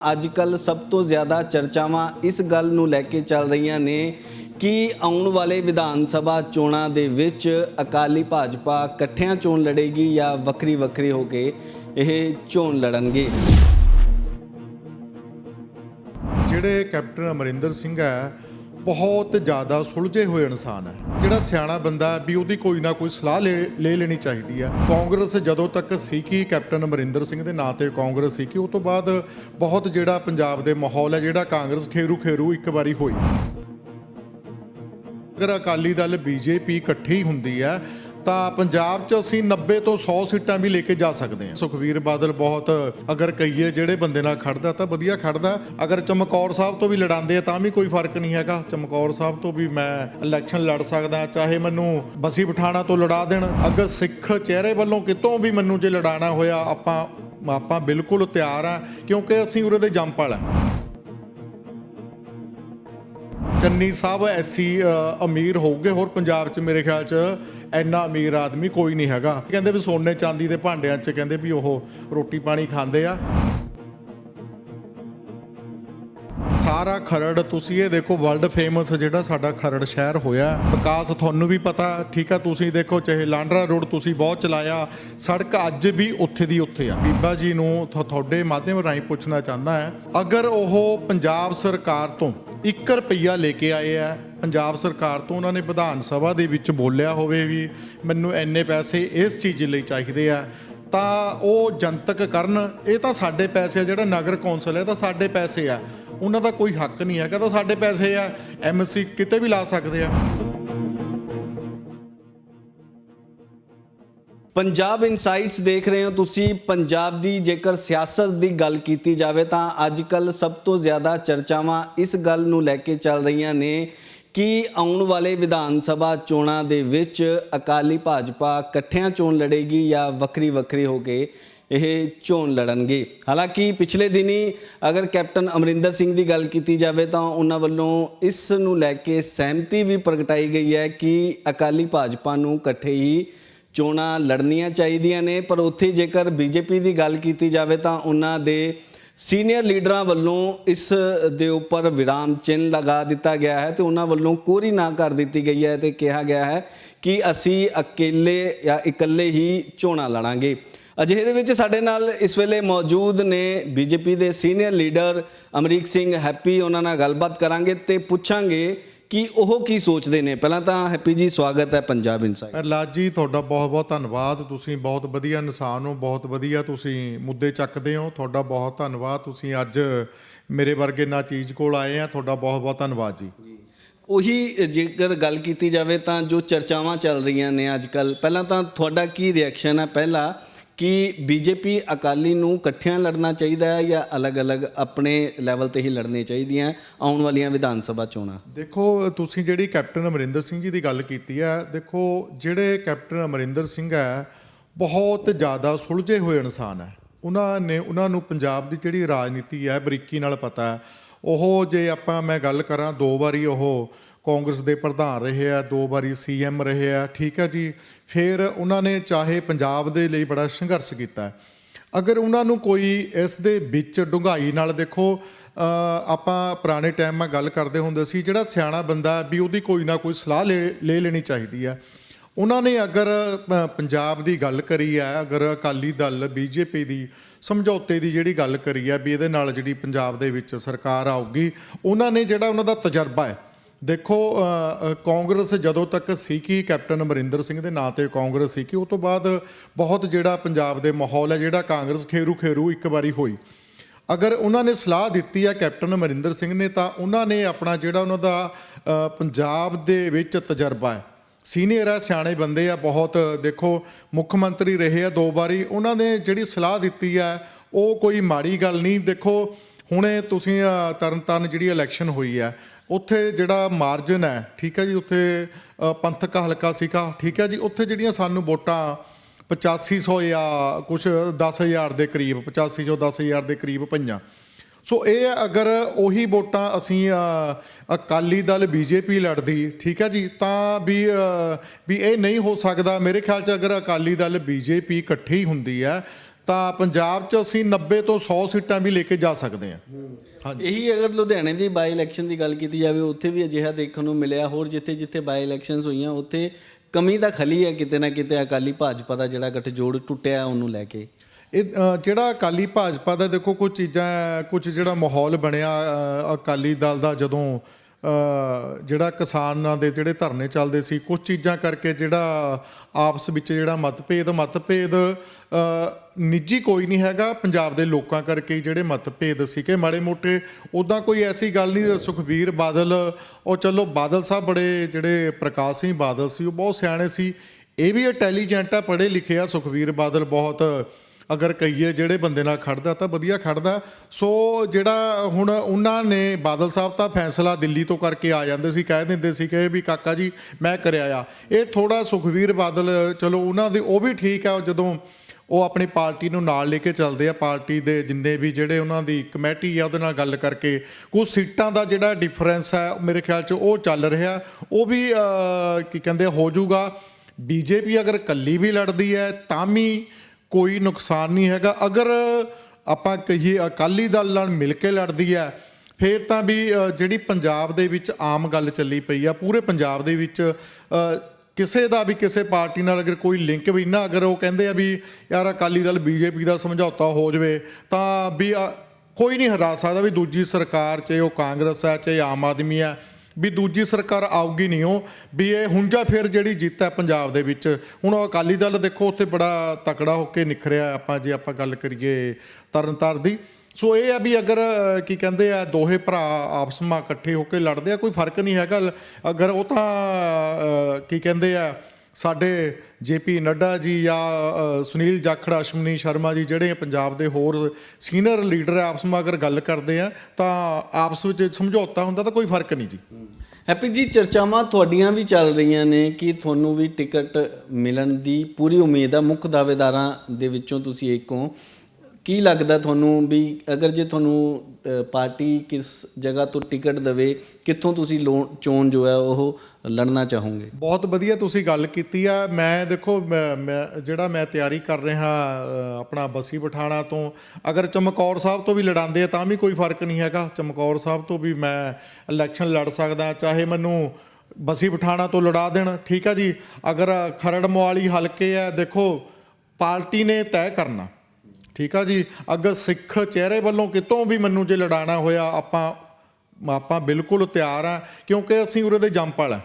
ਅੱਜ ਕੱਲ ਸਭ ਤੋਂ ਜ਼ਿਆਦਾ ਚਰਚਾਵਾਂ ਇਸ ਗੱਲ ਨੂੰ ਲੈ ਕੇ ਚੱਲ ਰਹੀਆਂ ਨੇ ਕਿ ਆਉਣ ਵਾਲੇ ਵਿਧਾਨ ਸਭਾ ਚੋਣਾਂ ਦੇ ਵਿੱਚ ਅਕਾਲੀ ਭਾਜਪਾ ਇਕੱਠਿਆਂ ਚੋਣ ਲੜੇਗੀ ਜਾਂ ਵੱਖਰੀ ਵੱਖਰੀ ਹੋ ਕੇ ਇਹ ਚੋਣ ਲੜਨਗੇ। ਜਿਹੜੇ ਕੈਪਟਨ ਅਮਰਿੰਦਰ ਸਿੰਘ ਹੈ ਬਹੁਤ ਜ਼ਿਆਦਾ ਸੁਲਝੇ ਹੋਏ ਇਨਸਾਨ ਹੈ। ਜਿਹੜਾ ਸਿਆਣਾ ਬੰਦਾ ਵੀ ਉਹਦੀ ਕੋਈ ਨਾ ਕੋਈ ਸਲਾਹ ਲੈ ਲੈ ਲੈਣੀ ਚਾਹੀਦੀ ਹੈ। ਕਾਂਗਰਸ ਜਦੋਂ ਤੱਕ ਸੀ ਕਿ ਕੈਪਟਨ ਅਮਰਿੰਦਰ ਸਿੰਘ ਦੇ ਨਾਂ ਤੇ ਕਾਂਗਰਸ ਸੀ ਕਿ ਉਹ ਤੋਂ ਬਾਅਦ ਬਹੁਤ ਜਿਹੜਾ ਪੰਜਾਬ ਦੇ ਮਾਹੌਲ ਹੈ, ਜਿਹੜਾ ਕਾਂਗਰਸ ਖੇਰੂ ਖੇਰੂ ਇੱਕ ਵਾਰੀ ਹੋਈ। ਅਗਰ ਅਕਾਲੀ ਦਲ, ਬੀਜੇਪੀ ਇਕੱਠੀ ਹੁੰਦੀ ਹੈ ਤਾਂ ਪੰਜਾਬ 'ਚ ਅਸੀਂ 90 ਤੋਂ 100 ਸੀਟਾਂ ਵੀ ਲੈ ਕੇ ਜਾ ਸਕਦੇ ਹਾਂ। ਸੁਖਵੀਰ ਬਾਦਲ ਬਹੁਤ, ਅਗਰ ਕਹੀਏ ਜਿਹੜੇ ਬੰਦੇ ਨਾਲ ਖੜਦਾ ਤਾਂ ਵਧੀਆ ਖੜਦਾ। ਅਗਰ ਚਮਕੌਰ ਸਾਹਿਬ ਤੋਂ ਵੀ ਲੜਾਉਂਦੇ ਆ ਤਾਂ ਵੀ ਕੋਈ ਫ਼ਰਕ ਨਹੀਂ ਹੈਗਾ। ਚਮਕੌਰ ਸਾਹਿਬ ਤੋਂ ਵੀ ਮੈਂ ਇਲੈਕਸ਼ਨ ਲੜ ਸਕਦਾ, ਚਾਹੇ ਮੈਨੂੰ ਬਸੀ ਪਠਾਣਾ ਤੋਂ ਲੜਾ ਦੇਣ। ਅਗਰ ਸਿੱਖ ਚਿਹਰੇ ਵੱਲੋਂ ਕਿਤੋਂ ਵੀ ਮੈਨੂੰ ਜੇ ਲੜਾਣਾ ਹੋਇਆ, ਆਪਾਂ ਆਪਾਂ ਬਿਲਕੁਲ ਤਿਆਰ ਆ, ਕਿਉਂਕਿ ਅਸੀਂ ਉਰੇ ਦੇ ਜੰਪਲ ਆ। ਚੰਨੀ ਸਾਹਿਬ ਐਸੀ ਅਮੀਰ ਹੋਊਗੇ ਹੋਰ ਪੰਜਾਬ 'ਚ ਮੇਰੇ ਖਿਆਲ 'ਚ। ਇੰਨਾ ਅਮੀਰ ਆਦਮੀ ਕੋਈ ਨਹੀਂ ਹੈਗਾ। ਕਹਿੰਦੇ ਵੀ ਸੋਨੇ ਚਾਂਦੀ ਦੇ ਭਾਂਡਿਆਂ 'ਚ ਕਹਿੰਦੇ ਵੀ ਉਹ ਰੋਟੀ ਪਾਣੀ ਖਾਂਦੇ ਆ। ਸਾਰਾ ਖਰੜ, ਤੁਸੀਂ ਇਹ ਦੇਖੋ ਵਰਲਡ ਫੇਮਸ ਜਿਹੜਾ ਸਾਡਾ ਖਰੜ ਸ਼ਹਿਰ ਹੋਇਆ। ਵਿਕਾਸ ਤੁਹਾਨੂੰ ਵੀ ਪਤਾ, ਠੀਕ ਆ, ਤੁਸੀਂ ਦੇਖੋ ਚਾਹੇ ਲਾਂਡਰਾ ਰੋਡ ਤੁਸੀਂ ਬਹੁਤ ਚਲਾਇਆ, ਸੜਕ ਅੱਜ ਵੀ ਉੱਥੇ ਦੀ ਉੱਥੇ ਆ। ਬੀਬਾ ਜੀ ਨੂੰ ਤੁਹਾ- ਤੁਹਾਡੇ ਮਾਧਿਅਮ ਰਾਹੀਂ ਪੁੱਛਣਾ ਚਾਹੁੰਦਾ ਹੈ, ਅਗਰ ਉਹ ਪੰਜਾਬ ਸਰਕਾਰ ਤੋਂ 1 ਰੁਪਈਆ ਲੈ ਕੇ ਆਏ ਆ ਪੰਜਾਬ ਸਰਕਾਰ ਤੋਂ ਉਹਨਾਂ ਨੇ ਵਿਧਾਨ ਸਭਾ ਦੇ ਵਿੱਚ ਬੋਲਿਆ ਹੋਵੇ ਵੀ ਮੈਨੂੰ ਇੰਨੇ ਪੈਸੇ ਇਸ ਚੀਜ਼ ਲਈ ਚਾਹੀਦੇ ਆ, ਤਾਂ ਉਹ ਜਨਤਕ ਕਰਨ। ਇਹ ਤਾਂ ਸਾਡੇ ਪੈਸੇ ਆ, ਜਿਹੜਾ ਨਗਰ ਕੌਂਸਲ ਹੈ ਤਾਂ ਸਾਡੇ ਪੈਸੇ ਆ। ਉਹਨਾਂ ਦਾ ਕੋਈ ਹੱਕ ਨਹੀਂ ਹੈਗਾ ਤਾਂ ਸਾਡੇ ਪੈਸੇ ਆ। ਐਮਸੀ ਕਿਤੇ ਵੀ ਲਾ ਸਕਦੇ ਆ। ਪੰਜਾਬ ਇਨਸਾਈਟਸ ਦੇਖ ਰਹੇ ਹੋ ਤੁਸੀਂ। ਪੰਜਾਬ ਦੀ ਜੇਕਰ ਸਿਆਸਤ ਦੀ ਗੱਲ ਕੀਤੀ ਜਾਵੇ ਤਾਂ ਅੱਜ ਕੱਲ ਸਭ ਤੋਂ ਜ਼ਿਆਦਾ ਚਰਚਾਵਾਂ ਇਸ ਗੱਲ ਨੂੰ ਲੈ ਕੇ ਚੱਲ ਰਹੀਆਂ ਨੇ ਕਿ ਆਉਣ ਵਾਲੇ ਵਿਧਾਨ ਸਭਾ ਚੋਣਾਂ ਦੇ ਵਿੱਚ ਅਕਾਲੀ ਭਾਜਪਾ ਇਕੱਠਿਆਂ ਚੋਣ ਲੜੇਗੀ ਜਾਂ ਵੱਖਰੀ ਵੱਖਰੀ ਹੋ ਕੇ ਇਹ ਚੋਣ ਲੜਨਗੇ? ਹਾਲਾਂਕਿ ਪਿਛਲੇ ਦਿਨੀ ਅਗਰ ਕੈਪਟਨ ਅਮਰਿੰਦਰ ਸਿੰਘ ਦੀ ਗੱਲ ਕੀਤੀ ਜਾਵੇ ਤਾਂ ਉਹਨਾਂ ਵੱਲੋਂ ਇਸ ਨੂੰ ਲੈ ਕੇ ਸਹਿਮਤੀ ਵੀ ਪ੍ਰਗਟਾਈ ਗਈ ਹੈ ਕਿ ਅਕਾਲੀ ਭਾਜਪਾ ਨੂੰ ਇਕੱਠੇ ਹੀ ਚੋਣਾਂ ਲੜਨੀਆਂ ਚਾਹੀਦੀਆਂ ਨੇ, ਪਰ ਉੱਥੇ ਜੇਕਰ ਬੀਜੇਪੀ ਦੀ ਗੱਲ ਕੀਤੀ ਜਾਵੇ ਤਾਂ ਉਹਨਾਂ ਦੇ ਸੀਨੀਅਰ ਲੀਡਰਾਂ ਵੱਲੋਂ ਇਸ ਦੇ ਉੱਪਰ ਵਿਰਾਮ ਚਿੰਨ੍ਹ ਲਗਾ ਦਿੱਤਾ ਗਿਆ ਹੈ ਤੇ ਉਹਨਾਂ ਵੱਲੋਂ ਕੋਰੀ ਨਾ ਕਰ ਦਿੱਤੀ ਗਈ ਹੈ ਤੇ ਕਿਹਾ ਗਿਆ ਹੈ ਕਿ ਅਸੀਂ ਅਕੇਲੇ ਜਾਂ ਇਕੱਲੇ ਹੀ ਚੋਣਾਂ ਲੜਾਂਗੇ। ਅਜਿਹੇ ਦੇ ਵਿੱਚ ਸਾਡੇ ਨਾਲ ਇਸ ਵੇਲੇ ਮੌਜੂਦ ਨੇ ਬੀਜੇਪੀ ਦੇ senior leader Amrik Singh Happy, ਉਹਨਾਂ ਨਾਲ ਗੱਲਬਾਤ ਕਰਾਂਗੇ ਤੇ ਪੁੱਛਾਂਗੇ ਕਿ ਉਹ ਕੀ ਸੋਚਦੇ ਨੇ? ਪਹਿਲਾਂ ਤਾਂ ਹੈਪੀ ਜੀ ਸਵਾਗਤ ਹੈ ਪੰਜਾਬ ਇਨਸਾਈਡ ਲਾਜ ਜੀ ਤੁਹਾਡਾ ਬਹੁਤ ਬਹੁਤ ਧੰਨਵਾਦ। ਤੁਸੀਂ ਬਹੁਤ ਵਧੀਆ ਇਨਸਾਨ ਹੋ ਬਹੁਤ ਵਧੀਆ ਤੁਸੀਂ ਮੁੱਦੇ ਚੱਕਦੇ ਹੋ। ਤੁਹਾਡਾ ਬਹੁਤ ਧੰਨਵਾਦ। ਤੁਸੀਂ ਅੱਜ ਮੇਰੇ ਵਰਗੇ ਨਾ ਚੀਜ਼ ਕੋਲ ਆਏ ਆ। ਤੁਹਾਡਾ ਬਹੁਤ ਬਹੁਤ ਧੰਨਵਾਦ ਜੀ। ਉਹੀ ਜੇਕਰ ਗੱਲ ਕੀਤੀ ਜਾਵੇ ਤਾਂ ਜੋ ਚਰਚਾਵਾਂ ਚੱਲ ਰਹੀਆਂ ਨੇ ਅੱਜ ਕੱਲ ਪਹਿਲਾਂ ਤਾਂ ਤੁਹਾਡਾ ਕੀ ਰਿਐਕਸ਼ਨ ਹੈ? ਪਹਿਲਾ ਕਿ ਬੀਜੇਪੀ ਅਕਾਲੀ ਨੂੰ ਇਕੱਠਿਆਂ ਲੜਨਾ ਚਾਹੀਦਾ ਹੈ ਜਾਂ ਅਲੱਗ-ਅਲੱਗ ਆਪਣੇ ਲੈਵਲ ਤੇ ਹੀ ਲੜਨੀਆਂ ਚਾਹੀਦੀਆਂ ਆਉਣ ਵਾਲੀਆਂ ਵਿਧਾਨ ਸਭਾ ਚੋਣਾਂ? ਦੇਖੋ, ਤੁਸੀਂ ਜਿਹੜੀ ਕੈਪਟਨ ਅਮਰਿੰਦਰ ਸਿੰਘ ਜੀ ਦੀ ਗੱਲ ਕੀਤੀ ਹੈ, ਦੇਖੋ, ਜਿਹੜੇ ਕੈਪਟਨ ਅਮਰਿੰਦਰ ਸਿੰਘ ਹੈ, ਬਹੁਤ ਜ਼ਿਆਦਾ ਸੁਲਝੇ ਹੋਏ ਇਨਸਾਨ ਹੈ। ਉਹਨਾਂ ਨੇ, ਉਹਨਾਂ ਨੂੰ ਪੰਜਾਬ ਦੀ ਜਿਹੜੀ ਰਾਜਨੀਤੀ ਹੈ, ਬਰੀਕੀ ਨਾਲ ਪਤਾ ਹੈ। ਉਹ ਜੇ ਆਪਾਂ, ਮੈਂ ਗੱਲ ਕਰਾਂ ਦੋ ਵਾਰੀ ਉਹ ਕਾਂਗਰਸ ਦੇ ਪ੍ਰਧਾਨ ਰਹੇ ਆ, ਦੋ ਵਾਰੀ ਸੀਐਮ ਰਹੇ ਆ, ਠੀਕ ਹੈ ਜੀ। ਫਿਰ ਉਹਨਾਂ ਨੇ ਚਾਹੇ ਪੰਜਾਬ ਦੇ ਲਈ ਬੜਾ ਸੰਘਰਸ਼ ਕੀਤਾ ਅਗਰ ਉਹਨਾਂ ਨੂੰ ਕੋਈ ਇਸ ਦੇ ਵਿੱਚ ਡੂੰਘਾਈ ਨਾਲ ਦੇਖੋ ਆਪਾਂ ਪੁਰਾਣੇ ਟਾਈਮ 'ਮੈਂ ਗੱਲ ਕਰਦੇ ਹੁੰਦੇ ਸੀ, ਜਿਹੜਾ ਸਿਆਣਾ ਬੰਦਾ ਵੀ ਉਹਦੀ ਕੋਈ ਨਾ ਕੋਈ ਸਲਾਹ ਲੈ ਲੈ ਲੈਣੀ ਚਾਹੀਦੀ ਆ ਉਹਨਾਂ ਨੇ ਅਗਰ ਪੰਜਾਬ ਦੀ ਗੱਲ ਕਰੀ ਹੈ, ਅਗਰ ਅਕਾਲੀ ਦਲ ਬੀਜੇਪੀ ਦੀ ਸਮਝੌਤੇ ਦੀ ਜਿਹੜੀ ਗੱਲ ਕਰੀ ਹੈ ਵੀ ਇਹਦੇ ਨਾਲ ਜਿਹੜੀ ਪੰਜਾਬ ਦੇ ਵਿੱਚ ਸਰਕਾਰ ਆਊਗੀ, ਉਹਨਾਂ ਨੇ ਜਿਹੜਾ ਉਹਨਾਂ ਦਾ ਤਜਰਬਾ ਹੈ ਦੇਖੋ ਕਾਂਗਰਸ ਜਦੋਂ ਤੱਕ ਸੀ ਕਿ ਕੈਪਟਨ ਅਮਰਿੰਦਰ ਸਿੰਘ ਦੇ ਨਾਂ ਤੇ ਕਾਂਗਰਸ ਸੀ ਕਿ ਉਹ ਤੋਂ ਬਾਅਦ ਬਹੁਤ ਜਿਹੜਾ ਪੰਜਾਬ ਦੇ ਮਾਹੌਲ ਹੈ ਜਿਹੜਾ ਕਾਂਗਰਸ ਖੇਰੂ ਖੇਰੂ ਇੱਕ ਵਾਰੀ ਹੋਈ। ਅਗਰ ਉਹਨਾਂ ਨੇ ਸਲਾਹ ਦਿੱਤੀ ਆ ਕੈਪਟਨ ਅਮਰਿੰਦਰ ਸਿੰਘ ਨੇ ਤਾਂ ਉਹਨਾਂ ਨੇ ਆਪਣਾ ਜਿਹੜਾ ਉਹਨਾਂ ਦਾ ਪੰਜਾਬ ਦੇ ਵਿੱਚ ਤਜਰਬਾ ਹੈ। ਸੀਨੀਅਰ ਹੈ ਸਿਆਣੇ ਬੰਦੇ ਆ ਬਹੁਤ ਦੇਖੋ ਮੁੱਖ ਮੰਤਰੀ ਰਹੇ ਆ ਦੋ ਵਾਰੀ ਉਹਨਾਂ ਨੇ ਜਿਹੜੀ ਸਲਾਹ ਦਿੱਤੀ ਹੈ ਉਹ ਕੋਈ ਮਾੜੀ ਗੱਲ ਨਹੀਂ। ਦੇਖੋ ਹੁਣੇ ਤੁਸੀਂ ਅ, ਤਰਨਤਾਰਨ ਜਿਹੜੀ ਇਲੈਕਸ਼ਨ ਹੋਈ ਹੈ ਉੱਥੇ ਜਿਹੜਾ ਮਾਰਜਨ ਹੈ ਠੀਕ ਹੈ ਜੀ ਉੱਥੇ ਪੰਥਕ ਹਲਕਾ ਸੀਗਾ ਠੀਕ ਹੈ ਜੀ ਉੱਥੇ ਜਿਹੜੀਆਂ ਸਾਨੂੰ ਵੋਟਾਂ 8500 ਜਾਂ ਕੁਝ 10000 ਦੇ ਕਰੀਬ 85 ਜੋ 10000 ਦੇ ਕਰੀਬ ਪਈਆਂ। ਸੋ ਇਹ ਹੈ, ਅਗਰ ਉਹੀ ਵੋਟਾਂ ਅਸੀਂ ਅਕਾਲੀ ਦਲ ਬੀਜੇਪੀ ਲੜਦੀ ਠੀਕ ਹੈ ਜੀ ਤਾਂ ਵੀ ਵੀ ਇਹ ਨਹੀਂ ਹੋ ਸਕਦਾ। ਮੇਰੇ ਖਿਆਲ ਚ ਅਗਰ ਅਕਾਲੀ ਦਲ ਬੀਜੇਪੀ ਇਕੱਠੀ ਹੁੰਦੀ ਹੈ ਤਾਂ ਪੰਜਾਬ 'ਚ ਅਸੀਂ 90 ਤੋਂ 100 ਸੀਟਾਂ ਵੀ ਲੈ ਕੇ ਜਾ ਸਕਦੇ ਹਾਂ। ਇਹੀ ਅਗਰ ਲੁਧਿਆਣੇ ਦੀ ਬਾਈ ਇਲੈਕਸ਼ਨ ਦੀ ਗੱਲ ਕੀਤੀ ਜਾਵੇ, ਉੱਥੇ ਵੀ ਅਜਿਹਾ ਦੇਖਣ ਨੂੰ ਮਿਲਿਆ। ਹੋਰ ਜਿੱਥੇ ਜਿੱਥੇ ਬਾਈ ਇਲੈਕਸ਼ਨਸ ਹੋਈਆਂ, ਉੱਥੇ ਕਮੀ ਤਾਂ ਖਲੀ ਹੈ ਕਿਤੇ ਨਾ ਕਿਤੇ ਅਕਾਲੀ ਭਾਜਪਾ ਦਾ ਜਿਹੜਾ ਗਠਜੋੜ ਟੁੱਟਿਆ ਉਹਨੂੰ ਲੈ ਕੇ। ਇਹ ਜਿਹੜਾ ਅਕਾਲੀ ਭਾਜਪਾ ਦਾ ਦੇਖੋ, ਕੁਝ ਚੀਜ਼ਾਂ, ਕੁਝ ਜਿਹੜਾ ਮਾਹੌਲ ਬਣਿਆ ਅਕਾਲੀ ਦਲ ਦਾ ਜਦੋਂ ਜਿਹੜਾ ਕਿਸਾਨਾਂ ਦੇ ਜਿਹੜੇ ਧਰਨੇ ਚੱਲਦੇ ਸੀ ਕੁਝ ਚੀਜ਼ਾਂ ਕਰਕੇ ਜਿਹੜਾ ਆਪਸ ਵਿੱਚ ਜਿਹੜਾ ਮਤਭੇਦ ਮਤਭੇਦ ਨਿੱਜੀ ਕੋਈ ਨਹੀਂ ਹੈਗਾ, ਪੰਜਾਬ ਦੇ ਲੋਕਾਂ ਕਰਕੇ ਜਿਹੜੇ ਮਤਭੇਦ ਸੀ ਕਿ ਮਾੜੇ ਮੋਟੇ। ਉਦਾਂ ਕੋਈ ਐਸੀ ਗੱਲ ਨਹੀਂ, ਸੁਖਬੀਰ ਬਾਦਲ, ਉਹ ਚਲੋ ਬਾਦਲ ਸਾਹਿਬ ਬੜੇ ਜਿਹੜੇ ਪ੍ਰਕਾਸ਼ ਸਿੰਘ ਬਾਦਲ ਸੀ, ਉਹ ਬਹੁਤ ਸਿਆਣੇ ਸੀ। ਇਹ ਵੀ ਇੰਟੈਲੀਜੈਂਟ ਆ, ਪੜ੍ਹੇ ਲਿਖੇ ਆ ਸੁਖਬੀਰ ਬਾਦਲ, ਬਹੁਤ ਅਗਰ ਕਹੀਏ ਜਿਹੜੇ ਬੰਦੇ ਨਾਲ ਖੜਦਾ ਤਾਂ ਵਧੀਆ ਖੜਦਾ। ਸੋ ਜਿਹੜਾ ਹੁਣ ਉਹਨਾਂ ਨੇ ਬਾਦਲ ਸਾਹਿਬ ਤਾਂ ਫੈਸਲਾ ਦਿੱਲੀ ਤੋਂ ਕਰਕੇ ਆ ਜਾਂਦੇ ਸੀ, ਕਹਿ ਦਿੰਦੇ ਸੀ ਕਿ ਵੀ ਕਾਕਾ ਜੀ, ਮੈਂ ਕਰਿਆ ਆ। ਇਹ ਥੋੜਾ ਸੁਖਵੀਰ ਬਾਦਲ, ਚਲੋ ਉਹਨਾਂ ਦੇ ਉਹ ਵੀ ਠੀਕ ਆ, ਜਦੋਂ ਉਹ ਆਪਣੀ ਪਾਰਟੀ ਨੂੰ ਨਾਲ ਲੈ ਕੇ ਚੱਲਦੇ ਆ, ਪਾਰਟੀ ਦੇ ਜਿੰਨੇ ਵੀ ਜਿਹੜੇ ਉਹਨਾਂ ਦੀ ਕਮੇਟੀ ਆ, ਉਹਦੇ ਨਾਲ ਗੱਲ ਕਰਕੇ, ਕੁਝ ਸੀਟਾਂ ਦਾ ਜਿਹੜਾ ਡਿਫਰੈਂਸ ਹੈ ਮੇਰੇ ਖਿਆਲ 'ਚ ਉਹ ਚੱਲ ਰਿਹਾ। ਉਹ ਵੀ ਕੀ ਕਹਿੰਦੇ ਹੋ ਜਾਊਗਾ। ਬੀਜੇਪੀ ਅਗਰ ਕੱਲੀ ਵੀ ਲੜਦੀ ਹੈ, ਤਾਂ ਵੀ ਕੋਈ ਨੁਕਸਾਨ ਨਹੀਂ ਹੈਗਾ। ਅਗਰ ਆਪਾਂ ਕਹੀਏ ਅਕਾਲੀ ਦਲ ਨਾਲ ਮਿਲ ਕੇ ਲੜਦੀ ਹੈ, ਫੇਰ ਤਾਂ ਵੀ ਜਿਹੜੀ ਪੰਜਾਬ ਦੇ ਵਿੱਚ ਆਮ ਗੱਲ ਚੱਲੀ ਪਈ ਆ, ਪੂਰੇ ਪੰਜਾਬ ਦੇ ਵਿੱਚ ਕਿਸੇ ਦਾ ਵੀ ਕਿਸੇ ਪਾਰਟੀ ਨਾਲ ਅਗਰ ਕੋਈ ਲਿੰਕ ਵੀ ਨਾ, ਅਗਰ ਉਹ ਕਹਿੰਦੇ ਆ ਵੀ ਯਾਰ ਅਕਾਲੀ ਦਲ ਬੀਜੇਪੀ ਦਾ ਸਮਝੌਤਾ ਹੋ ਜਾਵੇ, ਤਾਂ ਵੀ ਕੋਈ ਨਹੀਂ ਹਰਾ ਸਕਦਾ ਵੀ ਦੂਜੀ ਸਰਕਾਰ, ਚਾਹੇ ਉਹ ਕਾਂਗਰਸ ਹੈ, ਚਾਹੇ ਆਮ ਆਦਮੀ ਹੈ ਵੀ ਦੂਜੀ ਸਰਕਾਰ ਆਊਗੀ ਨਹੀਂ ਉਹ, ਵੀ ਇਹ ਹੁੰਜਾ ਫਿਰ ਜਿਹੜੀ ਜਿੱਤ ਹੈ ਪੰਜਾਬ ਦੇ ਵਿੱਚ। ਹੁਣ ਅਕਾਲੀ ਦਲ ਦੇਖੋ, ਉੱਥੇ ਬੜਾ ਤਕੜਾ ਹੋ ਕੇ ਨਿਖਰਿਆ ਆਪਾਂ, ਜੇ ਆਪਾਂ ਗੱਲ ਕਰੀਏ ਤਰਨਤਾਰਨ ਦੀ। ਸੋ ਇਹ ਆ ਵੀ ਅਗਰ ਕੀ ਕਹਿੰਦੇ ਆ, ਦੋਹੇ ਭਰਾ ਆਪਸ ਵਿੱਚ ਇਕੱਠੇ ਹੋ ਕੇ ਲੜਦੇ ਆ, ਕੋਈ ਫ਼ਰਕ ਨਹੀਂ ਹੈਗਾ। ਅਗਰ ਉਹ ਤਾਂ ਕੀ ਕਹਿੰਦੇ ਆ ਸਾਡੇ ਜੇਪੀ ਨੱਡਾ ਜੀ ਜਾਂ ਸੁਨੀਲ ਜਾਖੜ, ਅਸ਼ਮਨੀ ਸ਼ਰਮਾ ਜੀ ਜਿਹੜੇ ਪੰਜਾਬ ਦੇ ਹੋਰ ਸੀਨੀਅਰ ਲੀਡਰ ਆਪਸ ਵਿੱਚ ਅਗਰ ਗੱਲ ਕਰਦੇ ਆ, ਤਾਂ ਆਪਸ ਵਿੱਚ ਸਮਝੌਤਾ ਹੁੰਦਾ ਤਾਂ ਕੋਈ ਫ਼ਰਕ ਨਹੀਂ ਜੀ। ਹੈਪੀ ਜੀ, ਚਰਚਾਵਾਂ ਤੁਹਾਡੀਆਂ ਵੀ ਚੱਲ ਰਹੀਆਂ ਨੇ ਕਿ ਤੁਹਾਨੂੰ ਵੀ ਟਿਕਟ ਮਿਲਣ ਦੀ ਪੂਰੀ ਉਮੀਦ ਆ, ਮੁੱਖ ਦਾਅਵੇਦਾਰਾਂ ਦੇ ਵਿੱਚੋਂ ਤੁਸੀਂ ਇੱਕ ਹੋ। ਕੀ ਲੱਗਦਾ ਤੁਹਾਨੂੰ ਵੀ ਅਗਰ ਜੇ ਤੁਹਾਨੂੰ ਪਾਰਟੀ ਕਿਸ ਜਗ੍ਹਾ ਤੋਂ ਟਿਕਟ ਦੇਵੇ, ਕਿੱਥੋਂ ਤੁਸੀਂ ਲੋ- ਚੋਣ ਜੋ ਹੈ ਉਹ ਲੜਨਾ ਚਾਹੋਗੇ? ਬਹੁਤ ਵਧੀਆ ਤੁਸੀਂ ਗੱਲ ਕੀਤੀ ਆ। ਮੈਂ ਦੇਖੋ, ਮੈਂ, ਮੈਂ- ਜਿਹੜਾ ਮੈਂ ਤਿਆਰੀ ਕਰ ਰਿਹਾ ਆਪਣਾ ਬਸੀ ਪਠਾਣਾ ਤੋਂ, ਅਗਰ ਚਮਕੌਰ ਸਾਹਿਬ ਤੋਂ ਵੀ ਲੜਾਉਂਦੇ ਆ ਤਾਂ ਵੀ ਕੋਈ ਫ਼ਰਕ ਨਹੀਂ ਹੈਗਾ। ਚਮਕੌਰ ਸਾਹਿਬ ਤੋਂ ਵੀ ਮੈਂ ਇਲੈਕਸ਼ਨ ਲੜ ਸਕਦਾ, ਚਾਹੇ ਮੈਨੂੰ ਬਸੀ ਪਠਾਣਾ ਤੋਂ ਲੜਾ ਦੇਣ। ਠੀਕ ਆ ਜੀ। ਅਗਰ ਖਰੜ ਮੋਹਾਲੀ ਹਲਕੇ ਆ, ਦੇਖੋ, ਪਾਰਟੀ ਨੇ ਤੈਅ ਕਰਨਾ। ਠੀਕ ਆ ਜੀ? ਅਗਰ ਸਿੱਖ ਚਿਹਰੇ ਵੱਲੋਂ ਕਿਤੋਂ ਵੀ ਮੈਨੂੰ ਜੇ ਲੜਾਣਾ ਹੋਇਆ, ਆਪਾਂ ਆਪਾਂ ਬਿਲਕੁਲ ਤਿਆਰ ਆ, ਕਿਉਂਕਿ ਅਸੀਂ ਉਰੇ ਦੇ ਜੰਪਲ ਆ।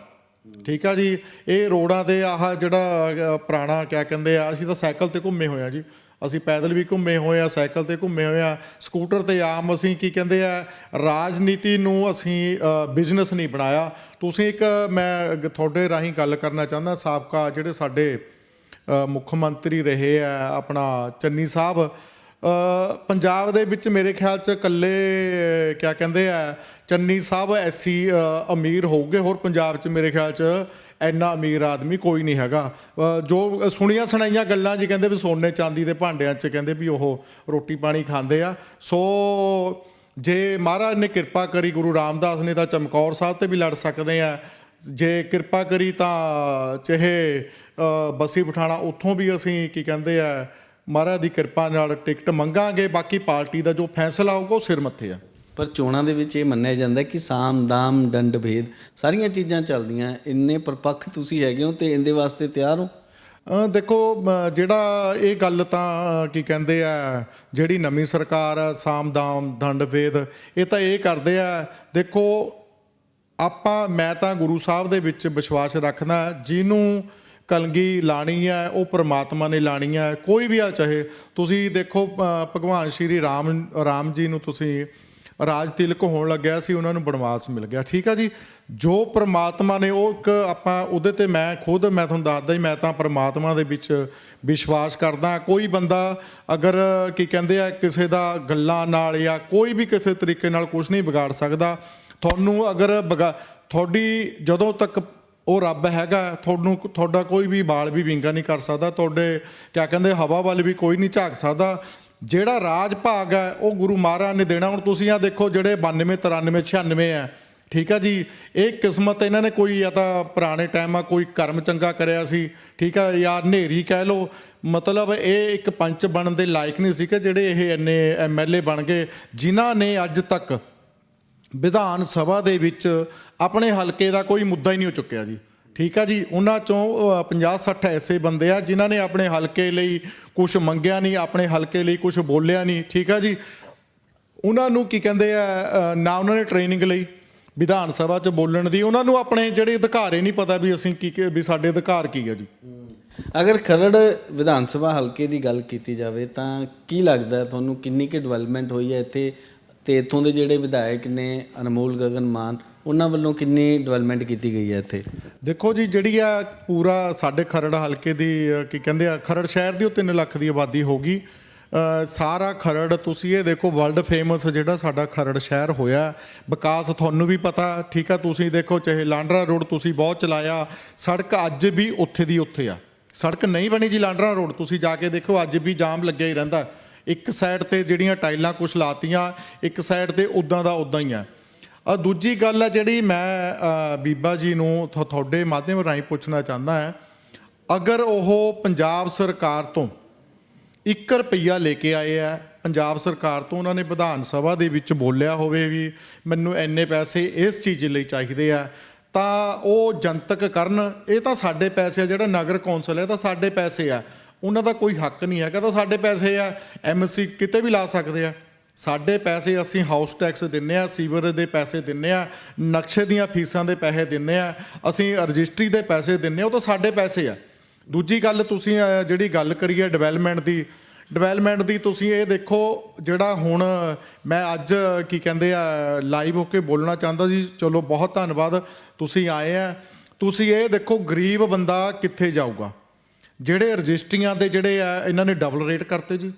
ਠੀਕ ਆ ਜੀ? ਇਹ ਰੋਡਾਂ ਤੇ ਆਹ ਜਿਹੜਾ ਪੁਰਾਣਾ ਕਿਆ ਕਹਿੰਦੇ ਆ, ਅਸੀਂ ਤਾਂ ਸਾਈਕਲ ਤੇ ਘੁੰਮੇ ਹੋਏ ਆ ਜੀ। ਅਸੀਂ ਪੈਦਲ ਵੀ ਘੁੰਮੇ ਹੋਏ ਆ, ਸਾਈਕਲ ਤੇ ਘੁੰਮੇ ਹੋਏ ਆ। ਸਕੂਟਰ ਤੇ ਆਮ ਅਸੀਂ ਕੀ ਕਹਿੰਦੇ ਆ, ਰਾਜਨੀਤੀ ਨੂੰ ਅਸੀਂ ਬਿਜ਼ਨਸ ਨਹੀਂ ਬਣਾਇਆ। ਤੁਸੀਂ ਇੱਕ, ਮੈਂ, ਤੁਹਾਡੇ ਰਾਹੀਂ ਗੱਲ ਕਰਨਾ ਚਾਹੁੰਦਾ, ਸਾਬਕਾ ਜਿਹੜੇ ਸਾਡੇ ਮੁੱਖ ਮੰਤਰੀ ਰਹੇ ਆ ਆਪਣਾ ਚੰਨੀ ਸਾਹਿਬ। ਪੰਜਾਬ ਦੇ ਵਿੱਚ ਮੇਰੇ ਖਿਆਲ ਚ ਇਕੱਲੇ ਕਿਆ ਕਹਿੰਦੇ ਆ, ਚੰਨੀ ਸਾਹਿਬ ਐਸੀ ਅਮੀਰ ਹੋਊਗੇ। ਹੋਰ ਪੰਜਾਬ ਚ ਮੇਰੇ ਖਿਆਲ ਚ ਇੰਨਾ ਅਮੀਰ ਆਦਮੀ ਕੋਈ ਨਹੀਂ ਹੈਗਾ। ਜੋ ਸੁਣੀਆਂ ਸੁਣਾਈਆਂ ਗੱਲਾਂ ਜੀ ਕਹਿੰਦੇ ਵੀ ਸੋਨੇ ਚਾਂਦੀ ਦੇ ਭਾਂਡਿਆਂ 'ਚ ਕਹਿੰਦੇ ਵੀ ਉਹ ਰੋਟੀ ਪਾਣੀ ਖਾਂਦੇ ਆ। ਸੋ ਜੇ ਮਹਾਰਾਜ ਨੇ ਕਿਰਪਾ ਕਰੀ, ਗੁਰੂ ਰਾਮਦਾਸ ਨੇ ਤਾਂ ਚਮਕੌਰ ਸਾਹਿਬ ਤੇ ਵੀ ਲੜ ਸਕਦੇ ਆ। ਜੇ ਕਿਰਪਾ ਕਰੀ ਤਾਂ ਚਾਹੇ ਬਸੀ ਪਠਾਣਾ ਉੱਥੋਂ ਵੀ ਅਸੀਂ ਕੀ ਕਹਿੰਦੇ ਆ ਮਹਾਰਾਜ ਦੀ ਕਿਰਪਾ ਨਾਲ ਟਿਕਟ ਮੰਗਾਂਗੇ ਬਾਕੀ ਪਾਰਟੀ ਦਾ ਜੋ ਫੈਸਲਾ ਹੋਊਗਾ ਉਹ ਸਿਰ ਮੱਥੇ ਆ। ਪਰ ਚੋਣਾਂ ਦੇ ਵਿੱਚ ਇਹ ਮੰਨਿਆ ਜਾਂਦਾ ਕਿ ਸਾਮ ਦਾਮ ਦੰਡ ਭੇਦ ਸਾਰੀਆਂ ਚੀਜ਼ਾਂ ਚੱਲਦੀਆਂ ਇੰਨੇ ਪਰਪੱਖ ਤੁਸੀਂ ਹੈਗੇ ਹੋ ਤੇ ਇਹਦੇ ਵਾਸਤੇ ਤਿਆਰ ਹੋ? ਦੇਖੋ ਜਿਹੜਾ ਇਹ ਗੱਲ ਤਾਂ ਕੀ ਕਹਿੰਦੇ ਆ ਜਿਹੜੀ ਨਵੀਂ ਸਰਕਾਰ ਆ ਸਾਮਦਾਮ ਦੰਡ ਵੇਦ ਇਹ ਤਾਂ ਇਹ ਕਰਦੇ ਆ ਦੇਖੋ ਆਪਾਂ ਮੈਂ ਤਾਂ ਗੁਰੂ ਸਾਹਿਬ ਦੇ ਵਿੱਚ ਵਿਸ਼ਵਾਸ ਰੱਖਦਾ ਜਿਹਨੂੰ ਕਲਗੀ ਲਾਣੀ ਹੈ, ਉਹ ਪ੍ਰਮਾਤਮਾ ਨੇ ਲਾਣੀ ਹੈ, ਕੋਈ ਵੀ ਆ ਚਾਹੇ, ਤੁਸੀਂ ਦੇਖੋ ਭਗਵਾਨ ਸ਼੍ਰੀ ਰਾਮ ਰਾਮ ਜੀ ਨੂੰ ਤੁਸੀਂ ਰਾਜ ਤਿਲਕ ਹੋਣ ਲੱਗਿਆ ਸੀ, ਉਹਨਾਂ ਨੂੰ ਬਨਵਾਸ ਮਿਲ ਗਿਆ, ਠੀਕ ਆ ਜੀ? ਜੋ ਪ੍ਰਮਾਤਮਾ ਨੇ, ਉਹ ਇੱਕ ਆਪਾਂ ਉਹਦੇ ਤੇ ਮੈਂ ਖੁਦ, ਮੈਂ ਤੁਹਾਨੂੰ ਦੱਸਦਾ ਹੀ ਮੈਂ ਤਾਂ ਪ੍ਰਮਾਤਮਾ ਦੇ ਵਿੱਚ ਵਿਸ਼ਵਾਸ ਕਰਦਾ, ਕੋਈ ਬੰਦਾ ਅਗਰ ਕੀ ਕਹਿੰਦੇ ਆ, ਕਿਸੇ ਦਾ ਗੱਲਾਂ ਨਾਲ ਜਾਂ ਕੋਈ ਵੀ ਕਿਸੇ ਤਰੀਕੇ ਨਾਲ ਕੁਝ ਨਹੀਂ ਵਿਗਾੜ ਸਕਦਾ, ਤੁਹਾਨੂੰ ਅਗਰ ਵਿਗਾ- ਤੁਹਾਡੀ ਜਦੋਂ ਤੱਕ ਉਹ ਰੱਬ ਹੈਗਾ, ਤੁਹਾਨੂੰ ਤੁਹਾਡਾ ਕੋਈ ਵੀ ਬਾਲ ਵੀ ਵਿੰਗਾ ਨਹੀਂ ਕਰ ਸਕਦਾ, ਤੁਹਾਡੇ ਕਿਆ ਕਹਿੰਦੇ ਹਵਾ ਵੱਲ ਵੀ ਕੋਈ ਨਹੀਂ ਝਾਕ ਸਕਦਾ। ਜਿਹੜਾ ਰਾਜ ਭਾਗ ਹੈ, ਉਹ ਗੁਰੂ ਮਹਾਰਾਜ ਨੇ ਦੇਣਾ। ਹੁਣ ਤੁਸੀਂ ਆ ਦੇਖੋ ਜਿਹੜੇ 92 93 96 ਹੈ, ਠੀਕ ਆ ਜੀ? ਇਹ ਕਿਸਮਤ ਇਹਨਾਂ ਨੇ ਕੋਈ ਜਾਂ ਤਾਂ ਪੁਰਾਣੇ ਟਾਈਮ ਆ ਕੋਈ ਕਰਮ ਚੰਗਾ ਕਰਿਆ ਸੀ, ਠੀਕ ਆ? ਜਾਂ ਹਨੇਰੀ ਕਹਿ ਲੋ ਮਤਲਬ ਇਹ ਇੱਕ ਪੰਚ ਬਣਨ ਦੇ ਲਾਇਕ ਨਹੀਂ ਸੀ ਕਿ ਜਿਹੜੇ ਇਹ ਇੰਨੇ ਐਮਐਲਏ ਬਣ ਗਏ, ਜਿਨ੍ਹਾਂ ਨੇ ਅੱਜ ਤੱਕ ਵਿਧਾਨ ਸਭਾ ਦੇ ਵਿੱਚ ਆਪਣੇ ਹਲਕੇ ਦਾ ਕੋਈ ਮੁੱਦਾ ਹੀ ਨਹੀਂ ਚੁੱਕਿਆ ਜੀ। ਠੀਕ ਆ ਜੀ, ਉਹਨਾਂ ਚੋਂ 50 60 ਐਸੇ ਬੰਦੇ ਆ ਜਿਨ੍ਹਾਂ ਨੇ ਆਪਣੇ ਹਲਕੇ ਲਈ ਕੁਝ ਮੰਗਿਆ ਨਹੀਂ, ਆਪਣੇ ਹਲਕੇ ਲਈ ਕੁਝ ਬੋਲਿਆ ਨਹੀਂ, ਠੀਕ ਆ ਜੀ। ਉਹਨਾਂ ਨੂੰ ਕੀ ਕਹਿੰਦੇ ਆ ਨਾ ਉਹਨਾਂ ਨੇ ਟ੍ਰੇਨਿੰਗ ਲਈ ਵਿਧਾਨ ਸਭਾ 'ਚ ਬੋਲਣ ਦੀ, ਉਹਨਾਂ ਨੂੰ ਆਪਣੇ ਜਿਹੜੇ ਅਧਿਕਾਰ ਹੀ ਨਹੀਂ ਪਤਾ ਵੀ ਅਸੀਂ ਕੀ ਕੀ- ਵੀ ਸਾਡੇ ਅਧਿਕਾਰ ਕੀ ਆ ਜੀ। ਅਗਰ ਖਰੜ ਵਿਧਾਨ ਸਭਾ ਹਲਕੇ ਦੀ ਗੱਲ ਕੀਤੀ ਜਾਵੇ ਤਾਂ ਕੀ ਲੱਗਦਾ ਤੁਹਾਨੂੰ ਕਿੰਨੀ ਕਿ ਡਿਵੈਲਪਮੈਂਟ ਹੋਈ ਹੈ ਇੱਥੇ ਅਤੇ ਇੱਥੋਂ ਦੇ ਜਿਹੜੇ ਵਿਧਾਇਕ ਨੇ ਅਨਮੋਲ ਗਗਨ ਮਾਨ ਉਹਨਾਂ ਵੱਲੋਂ ਕਿੰਨੀ ਡਿਵੈਲਪਮੈਂਟ ਕੀਤੀ ਗਈ ਹੈ ਇੱਥੇ? ਦੇਖੋ ਜੀ ਜਿਹੜੀ ਆ ਪੂਰਾ ਸਾਡੇ ਖਰੜ ਹਲਕੇ ਦੀ ਕੀ ਕਹਿੰਦੇ ਆ ਖਰੜ ਸ਼ਹਿਰ ਦੀ ਉਹ 3 ਲੱਖ ਦੀ ਆਬਾਦੀ ਹੋਗੀ ਅ, ਸਾਰਾ ਖਰੜ ਤੁਸੀਂ ਇਹ ਦੇਖੋ ਵਰਲਡ ਫੇਮਸ ਜਿਹੜਾ ਸਾਡਾ ਖਰੜ ਸ਼ਹਿਰ ਹੋਇਆ ਵਿਕਾਸ ਤੁਹਾਨੂੰ ਵੀ ਪਤਾ ਠੀਕ ਆ? ਤੁਸੀਂ ਦੇਖੋ ਚਾਹੇ ਲਾਂਡਰਾ ਰੋਡ ਤੁਸੀਂ ਬਹੁਤ ਚਲਾਇਆ ਸੜਕ ਅੱਜ ਵੀ ਉੱਥੇ ਦੀ ਉੱਥੇ ਆ। ਸੜਕ ਨਹੀਂ ਬਣੀ ਜੀ ਲਾਂਡਰਾ ਰੋਡ ਤੁਸੀਂ ਜਾ ਕੇ ਦੇਖੋ ਅੱਜ ਵੀ ਜਾਮ ਲੱਗਿਆ ਹੀ ਰਹਿੰਦਾ। ਇੱਕ ਸਾਈਡ ਤੇ ਜਿਹੜੀਆਂ ਟਾਈਲਾਂ ਕੁਛ ਲਾਤੀਆਂ, ਇੱਕ ਸਾਈਡ ਤੇ ਉਦਾਂ ਦਾ ਉਦਾਂ ਹੀ ਆ। ਆ ਦੂਜੀ ਗੱਲ ਹੈ ਜਿਹੜੀ ਮੈਂ ਬੀਬਾ ਜੀ ਨੂੰ ਤੁਹਾ- ਤੁਹਾਡੇ ਮਾਧਿਅਮ ਰਾਹੀਂ ਪੁੱਛਣਾ ਚਾਹੁੰਦਾ ਹਾਂ। ਅਗਰ ਉਹ ਪੰਜਾਬ ਸਰਕਾਰ ਤੋਂ 1 ਰੁਪਈਆ ਲੈ ਕੇ ਆਏ ਆ, ਪੰਜਾਬ ਸਰਕਾਰ ਤੋਂ ਉਹਨਾਂ ਨੇ ਵਿਧਾਨ ਸਭਾ ਦੇ ਵਿੱਚ ਬੋਲਿਆ ਹੋਵੇ ਵੀ ਮੈਨੂੰ ਇੰਨੇ ਪੈਸੇ ਇਸ ਚੀਜ਼ ਲਈ ਚਾਹੀਦੇ ਆ, ਤਾਂ ਉਹ ਜਨਤਕ ਕਰਨ। ਇਹ ਤਾਂ ਸਾਡੇ ਪੈਸੇ ਆ, ਜਿਹੜਾ ਨਗਰ ਕੌਂਸਲ ਹੈ ਤਾਂ ਸਾਡੇ ਪੈਸੇ ਆ। ਉਹਨਾਂ ਦਾ ਕੋਈ ਹੱਕ ਨਹੀਂ ਹੈਗਾ, ਤਾਂ ਸਾਡੇ ਪੈਸੇ ਆ, ਐਮਸੀ ਕਿਤੇ ਵੀ ਲਾ ਸਕਦੇ ਆ। ਸਾਡੇ ਪੈਸੇ ਅਸੀਂ ਹਾਊਸ ਟੈਕਸ ਦਿੰਨੇ ਆ ਸੀਵਰ ਦੇ ਪੈਸੇ ਦਿੰਨੇ ਆ, ਨਕਸ਼ੇ ਦੀਆਂ ਫੀਸਾਂ ਦੇ ਪੈਸੇ ਦਿੰਨੇ ਆ, ਅਸੀਂ ਰਜਿਸਟਰੀ ਦੇ ਪੈਸੇ ਦਿੰਨੇ ਆ, ਉਹ ਤਾਂ ਸਾਡੇ ਪੈਸੇ ਆ। ਦੂਜੀ ਗੱਲ ਤੁਸੀਂ ਜਿਹੜੀ ਗੱਲ ਕਰੀਏ ਡਿਵੈਲਪਮੈਂਟ ਦੀ ਡਿਵੈਲਪਮੈਂਟ ਦੀ ਤੁਸੀਂ ਇਹ ਦੇਖੋ, ਜਿਹੜਾ ਹੁਣ ਮੈਂ ਅੱਜ ਕੀ ਕਹਿੰਦੇ ਆ ਲਾਈਵ ਹੋ ਕੇ ਬੋਲਣਾ ਚਾਹੁੰਦਾ ਜੀ ਚਲੋ ਬਹੁਤ ਧੰਨਵਾਦ, ਤੁਸੀਂ ਆਏ ਆ। ਤੁਸੀਂ ਇਹ ਦੇਖੋ, ਗਰੀਬ ਬੰਦਾ ਕਿੱਥੇ ਜਾਊਗਾ? ਜਿਹੜੇ ਰਜਿਸਟਰੀਆਂ ਦੇ ਜਿਹੜੇ ਆ, ਇਹਨਾਂ ਨੇ ਡਬਲ ਰੇਟ ਕਰਤੇ ਜੀ।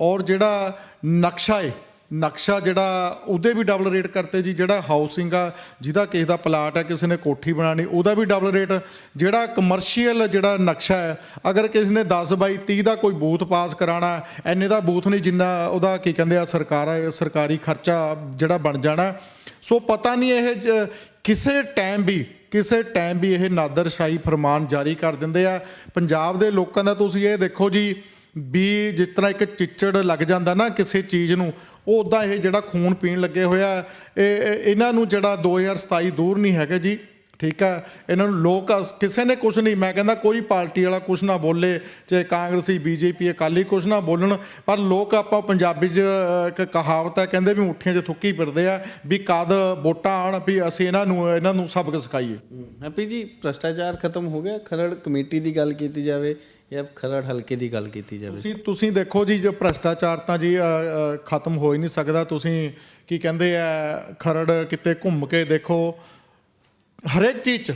ਔਰ ਜਿਹੜਾ ਨਕਸ਼ਾ ਹੈ ਨਕਸ਼ਾ ਜਿਹੜਾ, ਉਹਦੇ ਵੀ ਡਬਲ ਰੇਟ ਕਰਤੇ ਜੀ। ਜਿਹੜਾ ਹਾਊਸਿੰਗ ਆ, ਜਿਹਦਾ ਕਿਸੇ ਦਾ ਪਲਾਟ ਹੈ ਕਿਸੇ ਨੇ ਕੋਠੀ ਬਣਾਣੀ ਉਹਦਾ ਵੀ ਡਬਲ ਰੇਟ ਜਿਹੜਾ ਕਮਰਸ਼ੀਅਲ ਜਿਹੜਾ ਨਕਸ਼ਾ ਹੈ, ਅਗਰ ਕਿਸੇ ਨੇ 10 ਬਾਈ 30 ਦਾ ਕੋਈ ਬੂਥ ਪਾਸ ਕਰਾਣਾ ਐਨੇ ਦਾ ਬੂਥ ਨਹੀਂ ਜਿੰਨਾ ਉਹਦਾ ਕੀ ਕਹਿੰਦੇ ਆ, ਸਰਕਾਰ, ਸਰਕਾਰੀ ਖਰਚਾ ਜਿਹੜਾ ਬਣ ਜਾਣਾ। ਸੋ ਪਤਾ ਨਹੀਂ ਇਹ ਕਿਸੇ ਟਾਈਮ ਵੀ ਕਿਸੇ ਟਾਈਮ ਵੀ ਇਹ ਨਾਦਰਸ਼ਾਹੀ ਫਰਮਾਨ ਜਾਰੀ ਕਰ ਦਿੰਦੇ ਆ। ਪੰਜਾਬ ਦੇ ਲੋਕਾਂ ਦਾ ਤੁਸੀਂ ਇਹ ਦੇਖੋ ਜੀ, ਵੀ ਜਿਸ ਤਰ੍ਹਾਂ ਇੱਕ ਚਿੱਚੜ ਲੱਗ ਜਾਂਦਾ ਨਾ ਕਿਸੇ ਚੀਜ਼ ਨੂੰ, ਉਹ ਉਦਾਂ ਇਹ ਜਿਹੜਾ ਖੂਨ ਪੀਣ ਲੱਗੇ ਹੋਇਆ, ਇਹ ਇਹਨਾਂ ਨੂੰ ਜਿਹੜਾ 2027 ਦੂਰ ਨਹੀਂ ਹੈਗਾ ਜੀ। ਠੀਕ ਹੈ ਇਹਨਾਂ ਨੂੰ ਲੋਕ ਕਿਸੇ ਨੇ ਕੁਝ ਨਹੀਂ। ਮੈਂ ਕਹਿੰਦਾ ਕੋਈ ਪਾਰਟੀ ਵਾਲਾ ਕੁਝ ਨਾ ਬੋਲੇ ਚਾਹੇ ਕਾਂਗਰਸੀ ਬੀਜੇਪੀ ਅਕਾਲੀ ਕੁਝ ਨਾ ਬੋਲਣ ਪਰ ਲੋਕ ਆਪਾਂ ਪੰਜਾਬੀ 'ਚ ਇੱਕ ਕਹਾਵਤ ਹੈ ਕਹਿੰਦੇ ਵੀ ਮੁੱਠੀਆਂ 'ਚ ਥੁੱਕੀ ਫਿਰਦੇ ਆ ਵੀ ਕਦ ਵੋਟਾਂ ਆਣ ਵੀ ਅਸੀਂ ਇਹਨਾਂ ਨੂੰ ਇਹਨਾਂ ਨੂੰ ਸਬਕ ਸਿਖਾਈਏ। ਹੈਪੀ ਜੀ ਭ੍ਰਸ਼ਟਾਚਾਰ ਖਤਮ ਹੋ ਗਿਆ। ਖਰੜ ਕਮੇਟੀ ਦੀ ਗੱਲ ਕੀਤੀ ਜਾਵੇ ਜਾਂ ਖਰੜ ਹਲਕੇ ਦੀ ਗੱਲ ਕੀਤੀ ਜਾਵੇ? ਤੁਸੀਂ ਤੁਸੀਂ ਦੇਖੋ ਜੀ ਜੋ ਭ੍ਰਸ਼ਟਾਚਾਰ ਤਾਂ ਜੀ ਖਤਮ ਹੋ ਹੀ ਨਹੀਂ ਸਕਦਾ। ਤੁਸੀਂ ਕੀ ਕਹਿੰਦੇ ਆ ਖਰੜ ਕਿਤੇ ਘੁੰਮ ਕੇ ਦੇਖੋ ਹਰੇਕ ਚੀਜ਼ 'ਚ,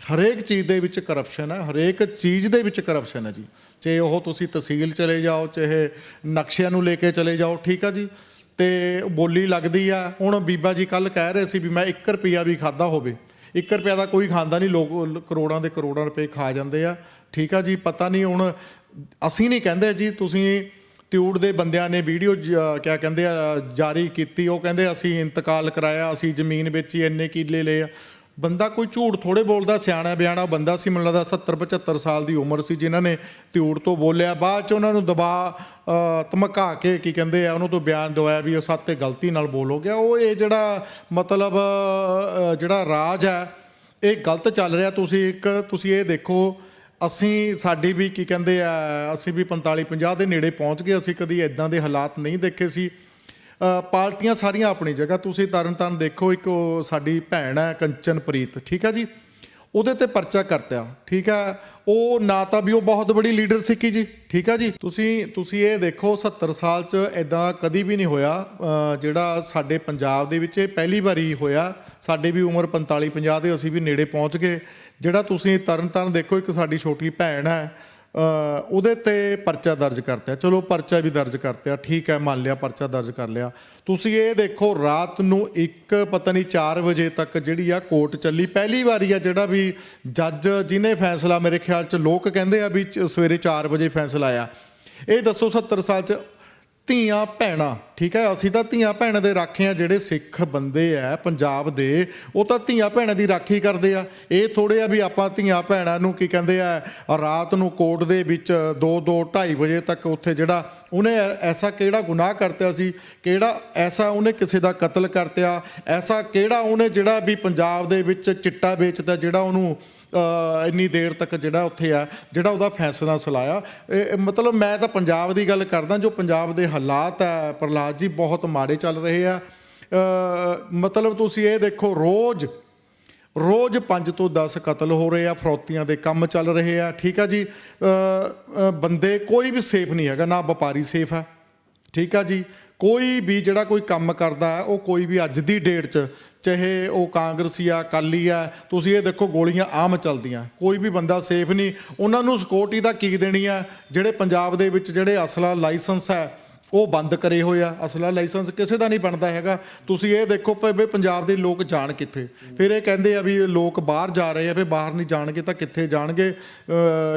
ਹਰੇਕ ਚੀਜ਼ ਦੇ ਵਿੱਚ ਕਰਪਸ਼ਨ ਹੈ, ਹਰੇਕ ਚੀਜ਼ ਦੇ ਵਿੱਚ ਕਰਪਸ਼ਨ ਹੈ ਜੀ। ਚਾਹੇ ਉਹ ਤੁਸੀਂ ਤਹਿਸੀਲ ਚਲੇ ਜਾਓ, ਚਾਹੇ ਨਕਸ਼ਿਆਂ ਨੂੰ ਲੈ ਕੇ ਚਲੇ ਜਾਓ, ਠੀਕ ਆ ਜੀ। ਤੇ ਬੋਲੀ ਲੱਗਦੀ ਆ, ਹੁਣ ਬੀਬਾ ਜੀ ਕੱਲ ਕਹਿ ਰਹੇ ਸੀ ਵੀ ਮੈਂ 1 ਰੁਪਿਆ ਵੀ ਖਾਦਾ ਹੋਵੇ। 1 ਰੁਪਿਆ ਦਾ ਕੋਈ ਖਾਂਦਾ ਨਹੀਂ, ਲੋਕ ਕਰੋੜਾਂ ਦੇ ਕਰੋੜਾਂ ਰੁਪਏ ਖਾ ਜਾਂਦੇ ਆ, ਠੀਕ ਆ ਜੀ। ਪਤਾ ਨਹੀਂ ਹੁਣ, ਅਸੀਂ ਨਹੀਂ ਕਹਿੰਦੇ ਜੀ, ਤੁਸੀਂ ਤਿਊੜ ਦੇ ਬੰਦਿਆਂ ਨੇ ਵੀਡੀਓ ਕਿਆ ਕਹਿੰਦੇ ਆ ਜਾਰੀ ਕੀਤੀ, ਉਹ ਕਹਿੰਦੇ ਅਸੀਂ ਇੰਤਕਾਲ ਕਰਾਇਆ, ਅਸੀਂ ਜ਼ਮੀਨ ਵੇਚੀ, ਇੰਨੇ ਕਿੱਲੇ ਲਏ ਆ। ਬੰਦਾ ਕੋਈ ਝੂਠ ਥੋੜੇ ਬੋਲਦਾ, ਸਿਆਣਾ ਬਿਆਣਾ ਬੰਦਾ ਸੀ, ਮੈਨੂੰ ਲੱਗਦਾ 70 75 ਸਾਲ ਦੀ ਉਮਰ ਸੀ ਜਿਨ੍ਹਾਂ ਨੇ ਤਿਊੜ ਤੋਂ ਬੋਲਿਆ। ਬਾਅਦ ਚ ਉਹਨਾਂ ਨੂੰ ਦਬਾ ਧਮਕਾ ਕੇ ਕੀ ਕਹਿੰਦੇ ਆ, ਉਹਨੂੰ ਤੋਂ ਬਿਆਨ ਦਵਾਇਆ ਵੀ ਉਹ ਸੱਤ ਗਲਤੀ ਨਾਲ ਬੋਲ ਹੋ ਗਿਆ। ਉਹ ਇਹ ਜਿਹੜਾ ਮਤਲਬ ਜਿਹੜਾ ਰਾਜ ਹੈ, ਇਹ ਗਲਤ ਚੱਲ ਰਿਹਾ। ਤੁਸੀਂ ਇੱਕ, ਤੁਸੀਂ ਇਹ ਦੇਖੋ, ਅਸੀਂ, ਸਾਡੀ ਵੀ ਕੀ ਕਹਿੰਦੇ ਆ, ਅਸੀਂ ਵੀ 45 50 ਦੇ ਨੇੜੇ ਪਹੁੰਚ ਗਏ। ਅਸੀਂ ਕਦੀ ਇਦਾਂ ਦੇ ਹਾਲਾਤ ਨਹੀਂ ਦੇਖੇ ਸੀ। ਪਾਰਟੀਆਂ ਸਾਰੀਆਂ ਆਪਣੀ ਜਗ੍ਹਾ। ਤੁਸੀਂ ਤਰਨ ਤਾਰਨ ਦੇਖੋ, ਇੱਕ ਉਹ ਸਾਡੀ ਭੈਣ ਹੈ ਕੰਚਨਪ੍ਰੀਤ ਠੀਕ ਹੈ ਜੀ? ਉਹਦੇ ਤੇ ਪਰਚਾ ਕਰਤਿਆ, ਠੀਕ ਹੈ? ਉਹ ਨਾ ਤਾਂ ਵੀ ਉਹ ਬਹੁਤ ਬੜੀ ਲੀਡਰ ਸਿੱਖੀ ਜੀ, ਠੀਕ ਹੈ ਜੀ? ਤੁਸੀਂ ਤੁਸੀਂ ਇਹ ਦੇਖੋ 70 ਸਾਲ ਚ ਇਦਾਂ ਕਦੀ ਵੀ ਨਹੀਂ ਹੋਇਆ ਜਿਹੜਾ ਸਾਡੇ ਪੰਜਾਬ ਦੇ ਵਿੱਚ ਇਹ ਪਹਿਲੀ ਵਾਰੀ ਹੋਇਆ। ਸਾਡੇ ਵੀ ਉਮਰ 45 50 ਦੇ ਅਸੀਂ ਵੀ ਨੇੜੇ ਪਹੁੰਚ ਗਏ। ਜਿਹੜਾ ਤੁਸੀਂ ਤਰਨ ਤਾਰਨ ਦੇਖੋ, ਇੱਕ ਸਾਡੀ ਛੋਟੀ ਭੈਣ ਹੈ ਉਹਦੇ ਤੇ ਪਰਚਾ ਦਰਜ ਕਰਤਾ ਚਲੋ, ਪਰਚਾ ਵੀ ਦਰਜ ਕਰਤਾ ਠੀਕ ਹੈ, ਮੰਨ ਲਿਆ, ਪਰਚਾ ਦਰਜ ਕਰ ਲਿਆ। ਤੁਸੀਂ ਇਹ ਦੇਖੋ, ਰਾਤ ਨੂੰ ਇੱਕ, ਪਤਾ ਨਹੀਂ 4 ਵਜੇ ਤੱਕ ਜਿਹੜੀ ਆ ਕੋਰਟ ਚੱਲੀ। ਪਹਿਲੀ ਵਾਰੀ ਆ ਜਿਹੜਾ ਵੀ ਜੱਜ ਜਿਹਨੇ ਫੈਸਲਾ ਮੇਰੇ ਖਿਆਲ ਚ ਲੋਕ ਕਹਿੰਦੇ ਆ ਵੀ ਚ- ਸਵੇਰੇ 4 ਵਜੇ ਫੈਸਲਾ ਆਇਆ। ਇਹ ਦੱਸੋ 70 ਸਾਲ ਚ ਧੀਆਂ ਭੈਣਾਂ, ਠੀਕ ਹੈ? ਅਸੀਂ ਤਾਂ ਧੀਆਂ ਭੈਣਾਂ ਦੇ ਰਾਖੇ ਆ, ਜਿਹੜੇ ਸਿੱਖ ਬੰਦੇ ਆ ਪੰਜਾਬ ਦੇ, ਉਹ ਤਾਂ ਧੀਆਂ ਭੈਣਾਂ ਦੀ ਰਾਖੀ ਕਰਦੇ ਆ। ਇਹ ਥੋੜੇ ਆ ਵੀ ਆਪਾਂ ਧੀਆਂ ਭੈਣਾਂ ਨੂੰ ਕੀ ਕਹਿੰਦੇ ਆ, ਰਾਤ ਨੂੰ ਕੋਰਟ ਦੇ ਵਿੱਚ 2 2 2:30 ਵਜੇ ਤੱਕ ਉੱਥੇ ਜਿਹੜਾ ਉਹਨੇ ਐ- ਐਸਾ ਕਿਹੜਾ ਗੁਨਾਹ ਕਰਤਿਆ ਸੀ, ਕਿਹੜਾ ਐਸਾ ਉਹਨੇ ਕਿਸੇ ਦਾ ਕਤਲ ਕਰਤਿਆ ਐਸਾ ਕਿਹੜਾ ਉਹਨੇ ਜਿਹੜਾ ਵੀ ਪੰਜਾਬ ਦੇ ਵਿੱਚ ਚਿੱਟਾ ਵੇਚਦਾ ਜਿਹੜਾ ਉਹਨੂੰ ਇੰਨੀ ਦੇਰ ਤੱਕ ਜਿਹੜਾ ਉੱਥੇ ਆ, ਜਿਹੜਾ ਉਹਦਾ ਫੈਸਲਾ ਸੁਲਾਇਆ। ਇਹ- ਮਤਲਬ ਮੈਂ ਤਾਂ ਪੰਜਾਬ ਦੀ ਗੱਲ ਕਰਦਾ, ਜੋ ਪੰਜਾਬ ਦੇ ਹਾਲਾਤ ਆ, ਪ੍ਰਹਲਾਦ ਜੀ ਬਹੁਤ ਮਾੜੇ ਚੱਲ ਰਹੇ ਆ। ਮਤਲਬ ਤੁਸੀਂ ਇਹ ਦੇਖੋ, ਰੋਜ਼ ਰੋਜ਼ 5 ਤੋਂ 10 ਕਤਲ ਹੋ ਰਹੇ ਆ, ਫਰੌਤੀਆਂ ਦੇ ਕੰਮ ਚੱਲ ਰਹੇ ਆ, ਠੀਕ ਆ ਜੀ? ਬੰਦੇ ਕੋਈ ਵੀ ਸੇਫ ਨਹੀਂ ਹੈਗਾ, ਨਾ ਵਪਾਰੀ ਸੇਫ ਹੈ ਠੀਕ ਆ ਜੀ? ਕੋਈ ਵੀ ਜਿਹੜਾ ਕੋਈ ਕੰਮ ਕਰਦਾ, ਉਹ ਕੋਈ ਵੀ ਅੱਜ ਦੀ ਡੇਟ 'ਚ ਚਾਹੇ ਉਹ ਕਾਂਗਰਸੀ ਆ, ਅਕਾਲੀ ਆ, ਤੁਸੀਂ ਇਹ ਦੇਖੋ ਗੋਲੀਆਂ ਆਮ ਚੱਲਦੀਆਂ। ਕੋਈ ਵੀ ਬੰਦਾ ਸੇਫ ਨਹੀਂ। ਉਹਨਾਂ ਨੂੰ ਸਿਕਿਉਰਿਟੀ ਦਾ ਕੀ ਦੇਣੀ ਆ? ਜਿਹੜੇ ਪੰਜਾਬ ਦੇ ਵਿੱਚ ਜਿਹੜੇ ਅਸਲਾ ਲਾਇਸੈਂਸ ਹੈ ਉਹ ਬੰਦ ਕਰੇ ਹੋਏ ਆ। ਅਸਲਾ ਲਾਇਸੈਂਸ ਕਿਸੇ ਦਾ ਨਹੀਂ ਬਣਦਾ ਹੈਗਾ। ਤੁਸੀਂ ਇਹ ਦੇਖੋ ਭਾਵੇਂ ਪੰਜਾਬ ਦੇ ਲੋਕ ਜਾਣ ਕਿੱਥੇ? ਫਿਰ ਇਹ ਕਹਿੰਦੇ ਆ ਵੀ ਲੋਕ ਬਾਹਰ ਜਾ ਰਹੇ ਆ, ਫਿਰ ਬਾਹਰ ਨਹੀਂ ਜਾਣਗੇ ਤਾਂ ਕਿੱਥੇ ਜਾਣਗੇ?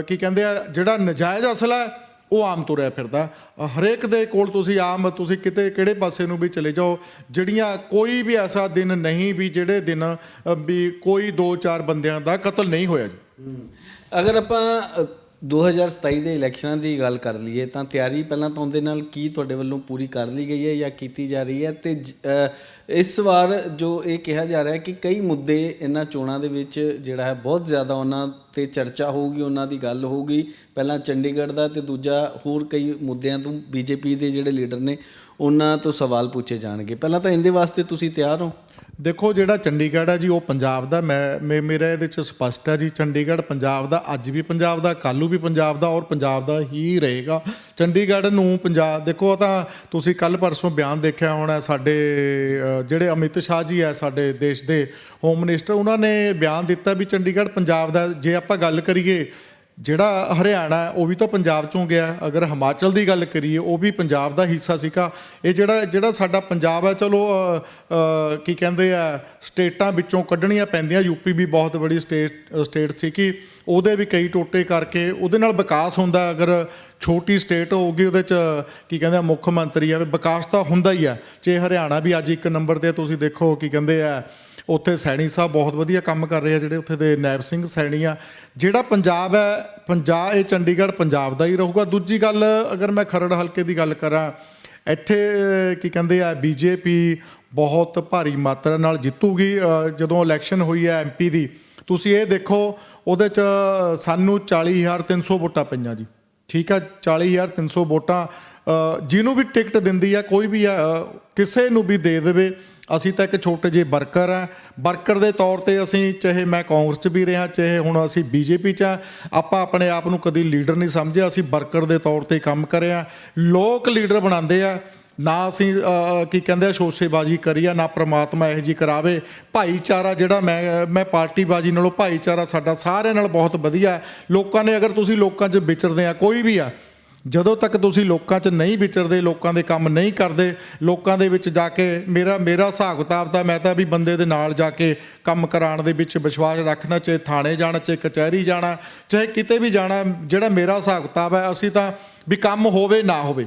ਕੀ ਕਹਿੰਦੇ ਆ, ਜਿਹੜਾ ਨਜਾਇਜ਼ ਅਸਲਾ ਹੈ ਉਹ ਆਮ ਤੁਰਿਆ ਫਿਰਦਾ। ਹਰੇਕ ਦੇ ਕੋਲ ਤੁਸੀਂ ਆਮ, ਤੁਸੀਂ ਕਿਤੇ ਕਿਹੜੇ ਪਾਸੇ ਨੂੰ ਵੀ ਚਲੇ ਜਾਓ, ਜਿਹੜੀਆਂ ਕੋਈ ਵੀ ਐਸਾ ਦਿਨ ਨਹੀਂ ਵੀ ਜਿਹੜੇ ਦਿਨ ਵੀ ਕੋਈ 2-4 ਬੰਦਿਆਂ ਦਾ ਕਤਲ ਨਹੀਂ ਹੋਇਆ ਜੀ। ਅਗਰ ਆਪਾਂ 2027 ਦੇ ਇਲੈਕਸ਼ਨਾਂ ਦੀ ਗੱਲ ਕਰ ਲਈਏ ਤਾਂ ਤਿਆਰੀ ਪਹਿਲਾਂ ਤਾਂ ਉਹਦੇ ਨਾਲ ਕੀ ਤੁਹਾਡੇ ਵੱਲੋਂ ਪੂਰੀ ਕਰ ਲਈ ਗਈ ਹੈ ਜਾਂ ਕੀਤੀ ਜਾ ਰਹੀ ਹੈ? ਤੇ ਜ- ਇਸ ਵਾਰ ਜੋ ਇਹ ਕਿਹਾ ਜਾ ਰਿਹਾ ਹੈ ਕਿ ਕਈ ਮੁੱਦੇ ਇਹਨਾਂ ਚੋਣਾਂ ਦੇ ਵਿੱਚ ਜਿਹੜਾ ਹੈ ਬਹੁਤ ਜ਼ਿਆਦਾ ਉਹਨਾਂ ਤੇ ਚਰਚਾ ਹੋਊਗੀ, ਉਹਨਾਂ ਦੀ ਗੱਲ ਹੋਊਗੀ। ਪਹਿਲਾਂ ਚੰਡੀਗੜ੍ਹ ਦਾ ਤੇ ਦੂਜਾ ਹੋਰ ਕਈ ਮੁੱਦਿਆਂ ਤੋਂ ਬੀਜੇਪੀ ਦੇ ਜਿਹੜੇ ਲੀਡਰ ਨੇ, ਉਹਨਾਂ ਤੋਂ ਸਵਾਲ ਪੁੱਛੇ ਜਾਣਗੇ। ਪਹਿਲਾਂ ਤਾਂ ਇਹਦੇ ਵਾਸਤੇ ਤੁਸੀਂ ਤਿਆਰ ਹੋ? ਦੇਖੋ ਜਿਹੜਾ ਚੰਡੀਗੜ੍ਹ ਹੈ ਜੀ, ਉਹ ਪੰਜਾਬ ਦਾ, ਮੈਂ, ਮੇ- ਮੇਰਾ ਇਹਦੇ ਚ ਸਪਸ਼ਟ ਹੈ ਜੀ, ਚੰਡੀਗੜ੍ਹ ਪੰਜਾਬ ਦਾ, ਅੱਜ ਵੀ ਪੰਜਾਬ ਦਾ, ਕੱਲ੍ਹ ਵੀ ਪੰਜਾਬ ਦਾ ਔਰ ਪੰਜਾਬ ਦਾ ਹੀ ਰਹੇਗਾ। ਚੰਡੀਗੜ੍ਹ ਨੂੰ ਪੰਜਾਬ, ਦੇਖੋ ਤਾਂ ਤੁਸੀਂ ਕੱਲ ਪਰਸੋਂ ਬਿਆਨ ਦੇਖਿਆ ਹੋਣਾ, ਸਾਡੇ ਜਿਹੜੇ ਅਮਿਤ ਸ਼ਾਹ ਜੀ ਹੈ ਸਾਡੇ ਦੇਸ਼ ਦੇ ਹੋਮ ਮਿਨਿਸਟਰ ਉਹਨਾਂ ਨੇ ਬਿਆਨ ਦਿੱਤਾ ਵੀ ਚੰਡੀਗੜ੍ਹ ਪੰਜਾਬ ਦਾ, ਜੇ ਆਪਾਂ ਗੱਲ ਕਰੀਏ ਜਿਹੜਾ ਹਰਿਆਣਾ ਉਹ ਵੀ ਤਾਂ ਪੰਜਾਬ ਚੋਂ ਗਿਆ ਅਗਰ ਹਿਮਾਚਲ ਦੀ ਗੱਲ ਕਰੀਏ, ਉਹ ਵੀ ਪੰਜਾਬ ਦਾ ਹਿੱਸਾ ਸੀਗਾ। ਇਹ ਜਿਹੜਾ ਜਿਹੜਾ ਸਾਡਾ ਪੰਜਾਬ ਹੈ, ਚਲੋ ਕੀ ਕਹਿੰਦੇ ਆ, ਸਟੇਟਾਂ ਵਿੱਚੋਂ ਕੱਢਣੀਆਂ ਪੈਂਦੀਆਂ। ਯੂਪੀ ਵੀ ਬਹੁਤ ਬੜੀ ਸਟੇਟ ਸਟੇਟ ਸੀ ਕਿ ਉਹਦੇ ਵੀ ਕਈ ਟੋਟੇ ਕਰਕੇ ਉਹਦੇ ਨਾਲ ਵਿਕਾਸ ਹੁੰਦਾ ਅਗਰ ਛੋਟੀ ਸਟੇਟ ਹੋਊਗੀ, ਉਹਦੇ ਚ ਕੀ ਕਹਿੰਦੇ ਆ, ਮੁੱਖ ਮੰਤਰੀ ਆ ਵੀ ਵਿਕਾਸ ਤਾਂ ਹੁੰਦਾ ਹੀ ਆ ਜੇ ਹਰਿਆਣਾ ਵੀ ਅੱਜ ਇੱਕ ਨੰਬਰ ਤੇ ਤੁਸੀਂ ਦੇਖੋ ਕੀ ਕਹਿੰਦੇ ਆ ਉੱਥੇ ਸੈਣੀ ਸਾਹਿਬ ਬਹੁਤ ਵਧੀਆ ਕੰਮ ਕਰ ਰਹੇ ਆ, ਜਿਹੜੇ ਉੱਥੇ ਦੇ ਨੈਬ ਸਿੰਘ ਸੈਣੀ ਆ। ਜਿਹੜਾ ਪੰਜਾਬ ਹੈ, ਪੰਜਾਬ, ਇਹ ਚੰਡੀਗੜ੍ਹ ਪੰਜਾਬ ਦਾ ਹੀ ਰਹੂਗਾ। ਦੂਜੀ ਗੱਲ, ਅਗਰ ਮੈਂ ਖਰੜ ਹਲਕੇ ਦੀ ਗੱਲ ਕਰਾਂ, ਇੱਥੇ ਕੀ ਕਹਿੰਦੇ ਆ, ਬੀਜੇਪੀ ਬਹੁਤ ਭਾਰੀ ਮਾਤਰਾ ਨਾਲ ਜਿੱਤੂਗੀ। ਜਦੋਂ ਇਲੈਕਸ਼ਨ ਹੋਈ ਹੈ ਐਮਪੀ ਦੀ, ਤੁਸੀਂ ਇਹ ਦੇਖੋ, ਉਹਦੇ ਚ ਸਾਨੂੰ 40300 ਵੋਟਾਂ ਪਈਆਂ ਜੀ। ਠੀਕ ਆ 40300 ਵੋਟਾਂ ਜਿਹਨੂੰ ਵੀ ਟਿਕਟ ਦਿੰਦੀ ਆ, ਕੋਈ ਵੀ ਕਿਸੇ ਨੂੰ ਵੀ ਦੇ ਦੇਵੇ ਅਸੀਂ ਤਾਂ ਇੱਕ ਛੋਟੇ ਜਿਹੇ ਵਰਕਰ ਆ ਵਰਕਰ ਦੇ ਤੌਰ ਤੇ ਅਸੀਂ ਚਾਹੇ ਮੈਂ ਕਾਂਗਰਸ 'ਚ ਵੀ ਰਿਹਾ, ਚਾਹੇ ਹੁਣ ਅਸੀਂ ਬੀਜੇਪੀ 'ਚ ਆ ਆਪਾਂ ਆਪਣੇ ਆਪ ਨੂੰ ਕਦੀ ਲੀਡਰ ਨਹੀਂ ਸਮਝਿਆ। ਅਸੀਂ ਵਰਕਰ ਦੇ ਤੌਰ ਤੇ ਕੰਮ ਕਰਿਆ ਲੋਕ ਲੀਡਰ ਬਣਾਉਂਦੇ ਆ। ਨਾ ਅਸੀਂ ਕੀ ਕਹਿੰਦੇ ਆ, ਸ਼ੋਸ਼ੇਬਾਜ਼ੀ ਕਰੀ ਆ ਨਾ ਪ੍ਰਮਾਤਮਾ ਇਹ ਜੀ ਕਰਾਵੇ। ਭਾਈਚਾਰਾ ਜਿਹੜਾ ਮੈਂ ਮੈਂ ਪਾਰਟੀਬਾਜ਼ੀ ਨਾਲੋਂ ਭਾਈਚਾਰਾ ਸਾਡਾ ਸਾਰਿਆਂ ਨਾਲ ਬਹੁਤ ਵਧੀਆ ਲੋਕਾਂ ਨੇ ਅਗਰ ਤੁਸੀਂ ਲੋਕਾਂ 'ਚ ਵਿਚਰਦੇ ਆ, ਕੋਈ ਵੀ ਆ ਜਦੋਂ ਤੱਕ ਤੁਸੀਂ ਲੋਕਾਂ 'ਚ ਨਹੀਂ ਵਿਚਰਦੇ, ਲੋਕਾਂ ਦੇ ਕੰਮ ਨਹੀਂ ਕਰਦੇ, ਲੋਕਾਂ ਦੇ ਵਿੱਚ ਜਾ ਕੇ ਮੇਰਾ ਮੇਰਾ ਹਿਸਾਬ ਕਿਤਾਬ ਤਾਂ ਮੈਂ ਤਾਂ ਵੀ ਬੰਦੇ ਦੇ ਨਾਲ ਜਾ ਕੇ ਕੰਮ ਕਰਾਉਣ ਦੇ ਵਿੱਚ ਵਿਸ਼ਵਾਸ ਰੱਖਣਾ ਚਾਹੇ ਥਾਣੇ ਜਾਣਾ, ਚਾਹੇ ਕਚਹਿਰੀ ਜਾਣਾ, ਚਾਹੇ ਕਿਤੇ ਵੀ ਜਾਣਾ, ਜਿਹੜਾ ਮੇਰਾ ਹਿਸਾਬ ਕਿਤਾਬ ਹੈ, ਅਸੀਂ ਤਾਂ ਵੀ ਕੰਮ ਹੋਵੇ, ਨਾ ਹੋਵੇ।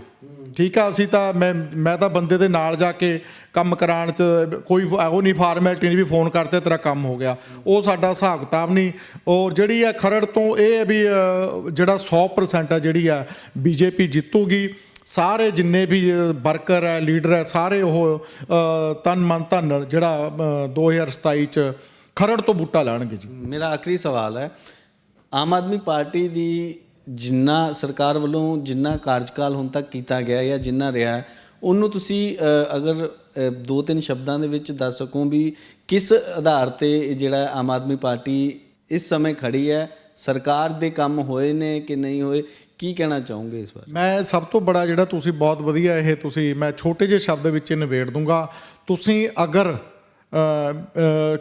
ਠੀਕ ਆ ਅਸੀਂ ਤਾਂ ਮੈਂ ਮੈਂ ਤਾਂ ਬੰਦੇ ਦੇ ਨਾਲ ਜਾ ਕੇ ਕੰਮ ਕਰਾਉਣ ਚ ਕੋਈ ਉਹ ਨਹੀਂ ਫਾਰਮੈਲਿਟੀ ਨਹੀਂ ਵੀ ਫੋਨ ਕਰਤੇ ਤੇਰਾ ਕੰਮ ਹੋ ਗਿਆ। ਉਹ ਸਾਡਾ ਹਿਸਾਬ ਕਿਤਾਬ ਨਹੀਂ। ਔਰ ਜਿਹੜੀ ਆ ਖਰੜ ਤੋਂ ਇਹ ਹੈ ਵੀ ਅ, ਜਿਹੜਾ 100% ਆ ਜਿਹੜੀ ਆ ਬੀਜੇਪੀ ਜਿੱਤੂਗੀ ਸਾਰੇ ਜਿੰਨੇ ਵੀ ਵਰਕਰ ਹੈ ਲੀਡਰ ਹੈ ਸਾਰੇ ਉਹ ਅ, ਤਨ ਮਨ ਧਨ ਜਿਹੜਾ ਅ, 2027 ਚ ਖਰੜ ਤੋਂ ਬੂਟਾ ਲਾਣਗੇ ਜੀ। ਮੇਰਾ ਆਖਰੀ ਸਵਾਲ ਹੈ ਆਮ ਆਦਮੀ ਪਾਰਟੀ ਦੀ ਜਿੰਨਾ ਸਰਕਾਰ ਵੱਲੋਂ ਜਿੰਨਾ ਕਾਰਜਕਾਲ ਹੁਣ ਤੱਕ ਕੀਤਾ ਗਿਆ ਜਾਂ ਜਿੰਨਾ ਰਿਹਾ, ਉਹਨੂੰ ਤੁਸੀਂ ਅਗਰ ਦੋ ਤਿੰਨ ਸ਼ਬਦਾਂ ਦੇ ਵਿੱਚ ਦੱਸ ਸਕੋ ਵੀ ਕਿਸ ਆਧਾਰ ਤੇ ਜਿਹੜਾ ਆਮ ਆਦਮੀ ਪਾਰਟੀ ਇਸ ਸਮੇਂ ਖੜੀ ਹੈ, ਸਰਕਾਰ ਦੇ ਕੰਮ ਹੋਏ ਨੇ ਕਿ ਨਹੀਂ ਹੋਏ, ਕੀ ਕਹਿਣਾ ਚਾਹੋਗੇ ਇਸ ਬਾਰੇ? ਮੈਂ ਸਭ ਤੋਂ ਬੜਾ ਜਿਹੜਾ ਤੁਸੀਂ ਬਹੁਤ ਵਧੀਆ ਇਹ ਤੁਸੀਂ, ਮੈਂ ਛੋਟੇ ਜਿਹੇ ਸ਼ਬਦ ਵਿੱਚ ਇਹ ਨਿਬੇੜ ਦੂੰਗਾ। ਤੁਸੀਂ ਅਗਰ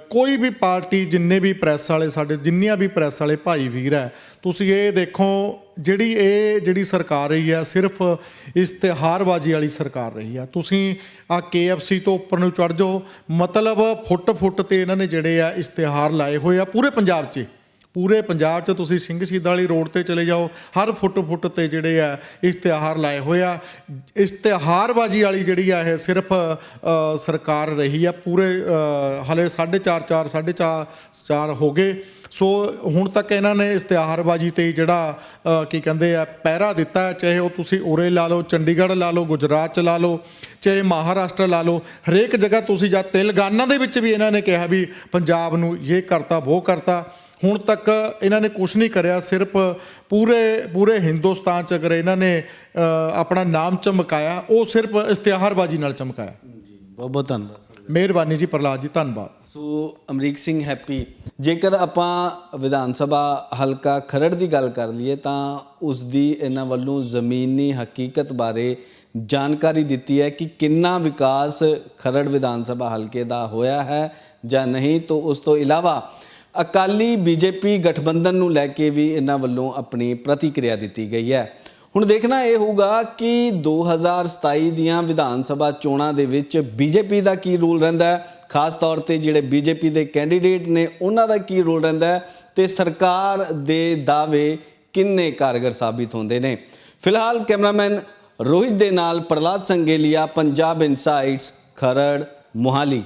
ਕੋਈ ਵੀ ਪਾਰਟੀ, ਜਿੰਨੇ ਵੀ ਪ੍ਰੈਸ ਵਾਲੇ ਸਾਡੇ, ਜਿੰਨੀਆਂ ਵੀ ਪ੍ਰੈਸ ਵਾਲੇ ਭਾਈ ਵੀਰ ਹੈ, ਤੁਸੀਂ ਇਹ ਦੇਖੋ, ਜਿਹੜੀ ਇਹ ਜਿਹੜੀ ਸਰਕਾਰ ਰਹੀ ਹੈ, ਸਿਰਫ ਇਸ਼ਤਿਹਾਰਬਾਜ਼ੀ ਵਾਲੀ ਸਰਕਾਰ ਰਹੀ ਹੈ। ਤੁਸੀਂ ਆ KFC ਤੋਂ ਉੱਪਰ ਨੂੰ ਚੜ ਜਾਓ, ਮਤਲਬ ਫੁੱਟ ਫੁੱਟ ਤੇ ਇਹਨਾਂ ਨੇ ਜਿਹੜੇ ਆ ਇਸ਼ਤਿਹਾਰ ਲਾਏ ਹੋਏ ਆ, ਪੂਰੇ ਪੰਜਾਬ 'ਚ। ਪੂਰੇ ਪੰਜਾਬ 'ਚ ਤੁਸੀਂ ਸਿੰਘ ਸ਼ਹੀਦਾਂ ਵਾਲੀ ਰੋਡ ਤੇ ਚਲੇ ਜਾਓ ਹਰ ਫੁੱਟ ਫੁੱਟ ਤੇ ਜਿਹੜੇ ਆ ਇਸ਼ਤਿਹਾਰ ਲਾਏ ਹੋਏ ਆ। ਇਸ਼ਤਿਹਾਰਬਾਜ਼ੀ ਵਾਲੀ ਜਿਹੜੀ ਆ ਇਹ ਸਿਰਫ ਸਰਕਾਰ ਰਹੀ ਆ ਪੂਰੇ ਅ, ਹਲੇ 4.5 4 4.5 4 ਹੋ ਗਏ। ਸੋ ਹੁਣ ਤੱਕ ਇਹਨਾਂ ਨੇ ਇਸ਼ਤਿਹਾਰਬਾਜ਼ੀ ਤੇ ਜਿਹੜਾ ਕੀ ਕਹਿੰਦੇ ਆ ਪਹਿਰਾ ਦਿੱਤਾ ਚਾਹੇ ਉਹ ਤੁਸੀਂ ਉਰੇ ਲਾ ਲਓ ਚੰਡੀਗੜ੍ਹ ਲਾ ਲਓ ਗੁਜਰਾਤ ਚ ਲਾ ਲਓ ਚਾਹੇ ਮਹਾਰਾਸ਼ਟਰ ਲਾ ਲਓ ਹਰੇਕ ਜਗ੍ਹਾ ਤੁਸੀਂ ਜਾਂ ਤੇਲੰਗਾਨਾ ਦੇ ਵਿੱਚ ਵੀ ਇਹਨਾਂ ਨੇ ਕਿਹਾ ਵੀ ਪੰਜਾਬ ਨੂੰ ਇਹ ਕਰਤਾ ਉਹ ਕਰਤਾ। ਹੁਣ ਤੱਕ ਇਹਨਾਂ ਨੇ ਕੁਝ ਨਹੀਂ ਕਰਿਆ ਸਿਰਫ ਪੂਰੇ ਪੂਰੇ ਹਿੰਦੁਸਤਾਨ ਚ ਅਗਰ ਇਹਨਾਂ ਨੇ ਆਪਣਾ ਨਾਮ ਚਮਕਾਇਆ ਉਹ ਸਿਰਫ ਇਸ਼ਤਿਹਾਰਬਾਜ਼ੀ ਨਾਲ ਚਮਕਾਇਆ। ਬਹੁਤ ਬਹੁਤ ਧੰਨਵਾਦ। ਮਿਹਰਬਾਨੀ ਜੀ ਪ੍ਰਹਲਾਦ ਜੀ ਧੰਨਵਾਦ। ਸੋ ਅਮਰੀਕ ਸਿੰਘ ਹੈਪੀ ਜੇਕਰ ਆਪਾਂ ਵਿਧਾਨ ਸਭਾ ਹਲਕਾ ਖਰੜ ਦੀ ਗੱਲ ਕਰ ਲਈਏ ਤਾਂ ਉਸ ਦੀ ਇਹਨਾਂ ਵੱਲੋਂ ਜ਼ਮੀਨੀ ਹਕੀਕਤ ਬਾਰੇ ਜਾਣਕਾਰੀ ਦਿੱਤੀ ਹੈ ਕਿ ਕਿੰਨਾ ਵਿਕਾਸ ਖਰੜ ਵਿਧਾਨ ਸਭਾ ਹਲਕੇ ਦਾ ਹੋਇਆ ਹੈ ਜਾਂ ਨਹੀਂ। ਤੋਂ ਉਸ ਤੋਂ ਇਲਾਵਾ ਅਕਾਲੀ ਬੀਜੇਪੀ ਗਠਬੰਧਨ ਨੂੰ ਲੈ ਕੇ ਵੀ ਇਹਨਾਂ ਵੱਲੋਂ ਆਪਣੀ ਪ੍ਰਤੀਕਿਰਿਆ ਦਿੱਤੀ ਗਈ ਹੈ। ਹੁਣ ਦੇਖਣਾ ਇਹ ਹੋਊਗਾ ਕਿ 2027 ਦੀਆਂ ਵਿਧਾਨ ਸਭਾ ਚੋਣਾਂ ਦੇ ਵਿੱਚ ਬੀਜੇਪੀ ਦਾ ਕੀ ਰੋਲ ਰਹਿੰਦਾ ਹੈ। ਖਾਸ ਤੌਰ ਤੇ ਜਿਹੜੇ ਬੀਜੇਪੀ ਦੇ ਕੈਂਡੀਡੇਟ ਨੇ, ਉਹਨਾਂ ਦਾ ਕੀ ਰੋਲ ਰਹਿੰਦਾ ਹੈ ਤੇ ਸਰਕਾਰ ਦੇ ਦਾਅਵੇ ਕਿੰਨੇ ਕਾਰਗਰ ਸਾਬਿਤ ਹੁੰਦੇ ਨੇ। ਫਿਲਹਾਲ ਕੈਮਰਾਮੈਨ ਰੋਹਿਤ ਦੇ ਨਾਲ ਪ੍ਰਲਾਦ ਸੰਗੇਲੀਆ, ਪੰਜਾਬ ਇਨਸਾਈਟਸ, ਖਰੜ, ਮੁਹਾਲੀ।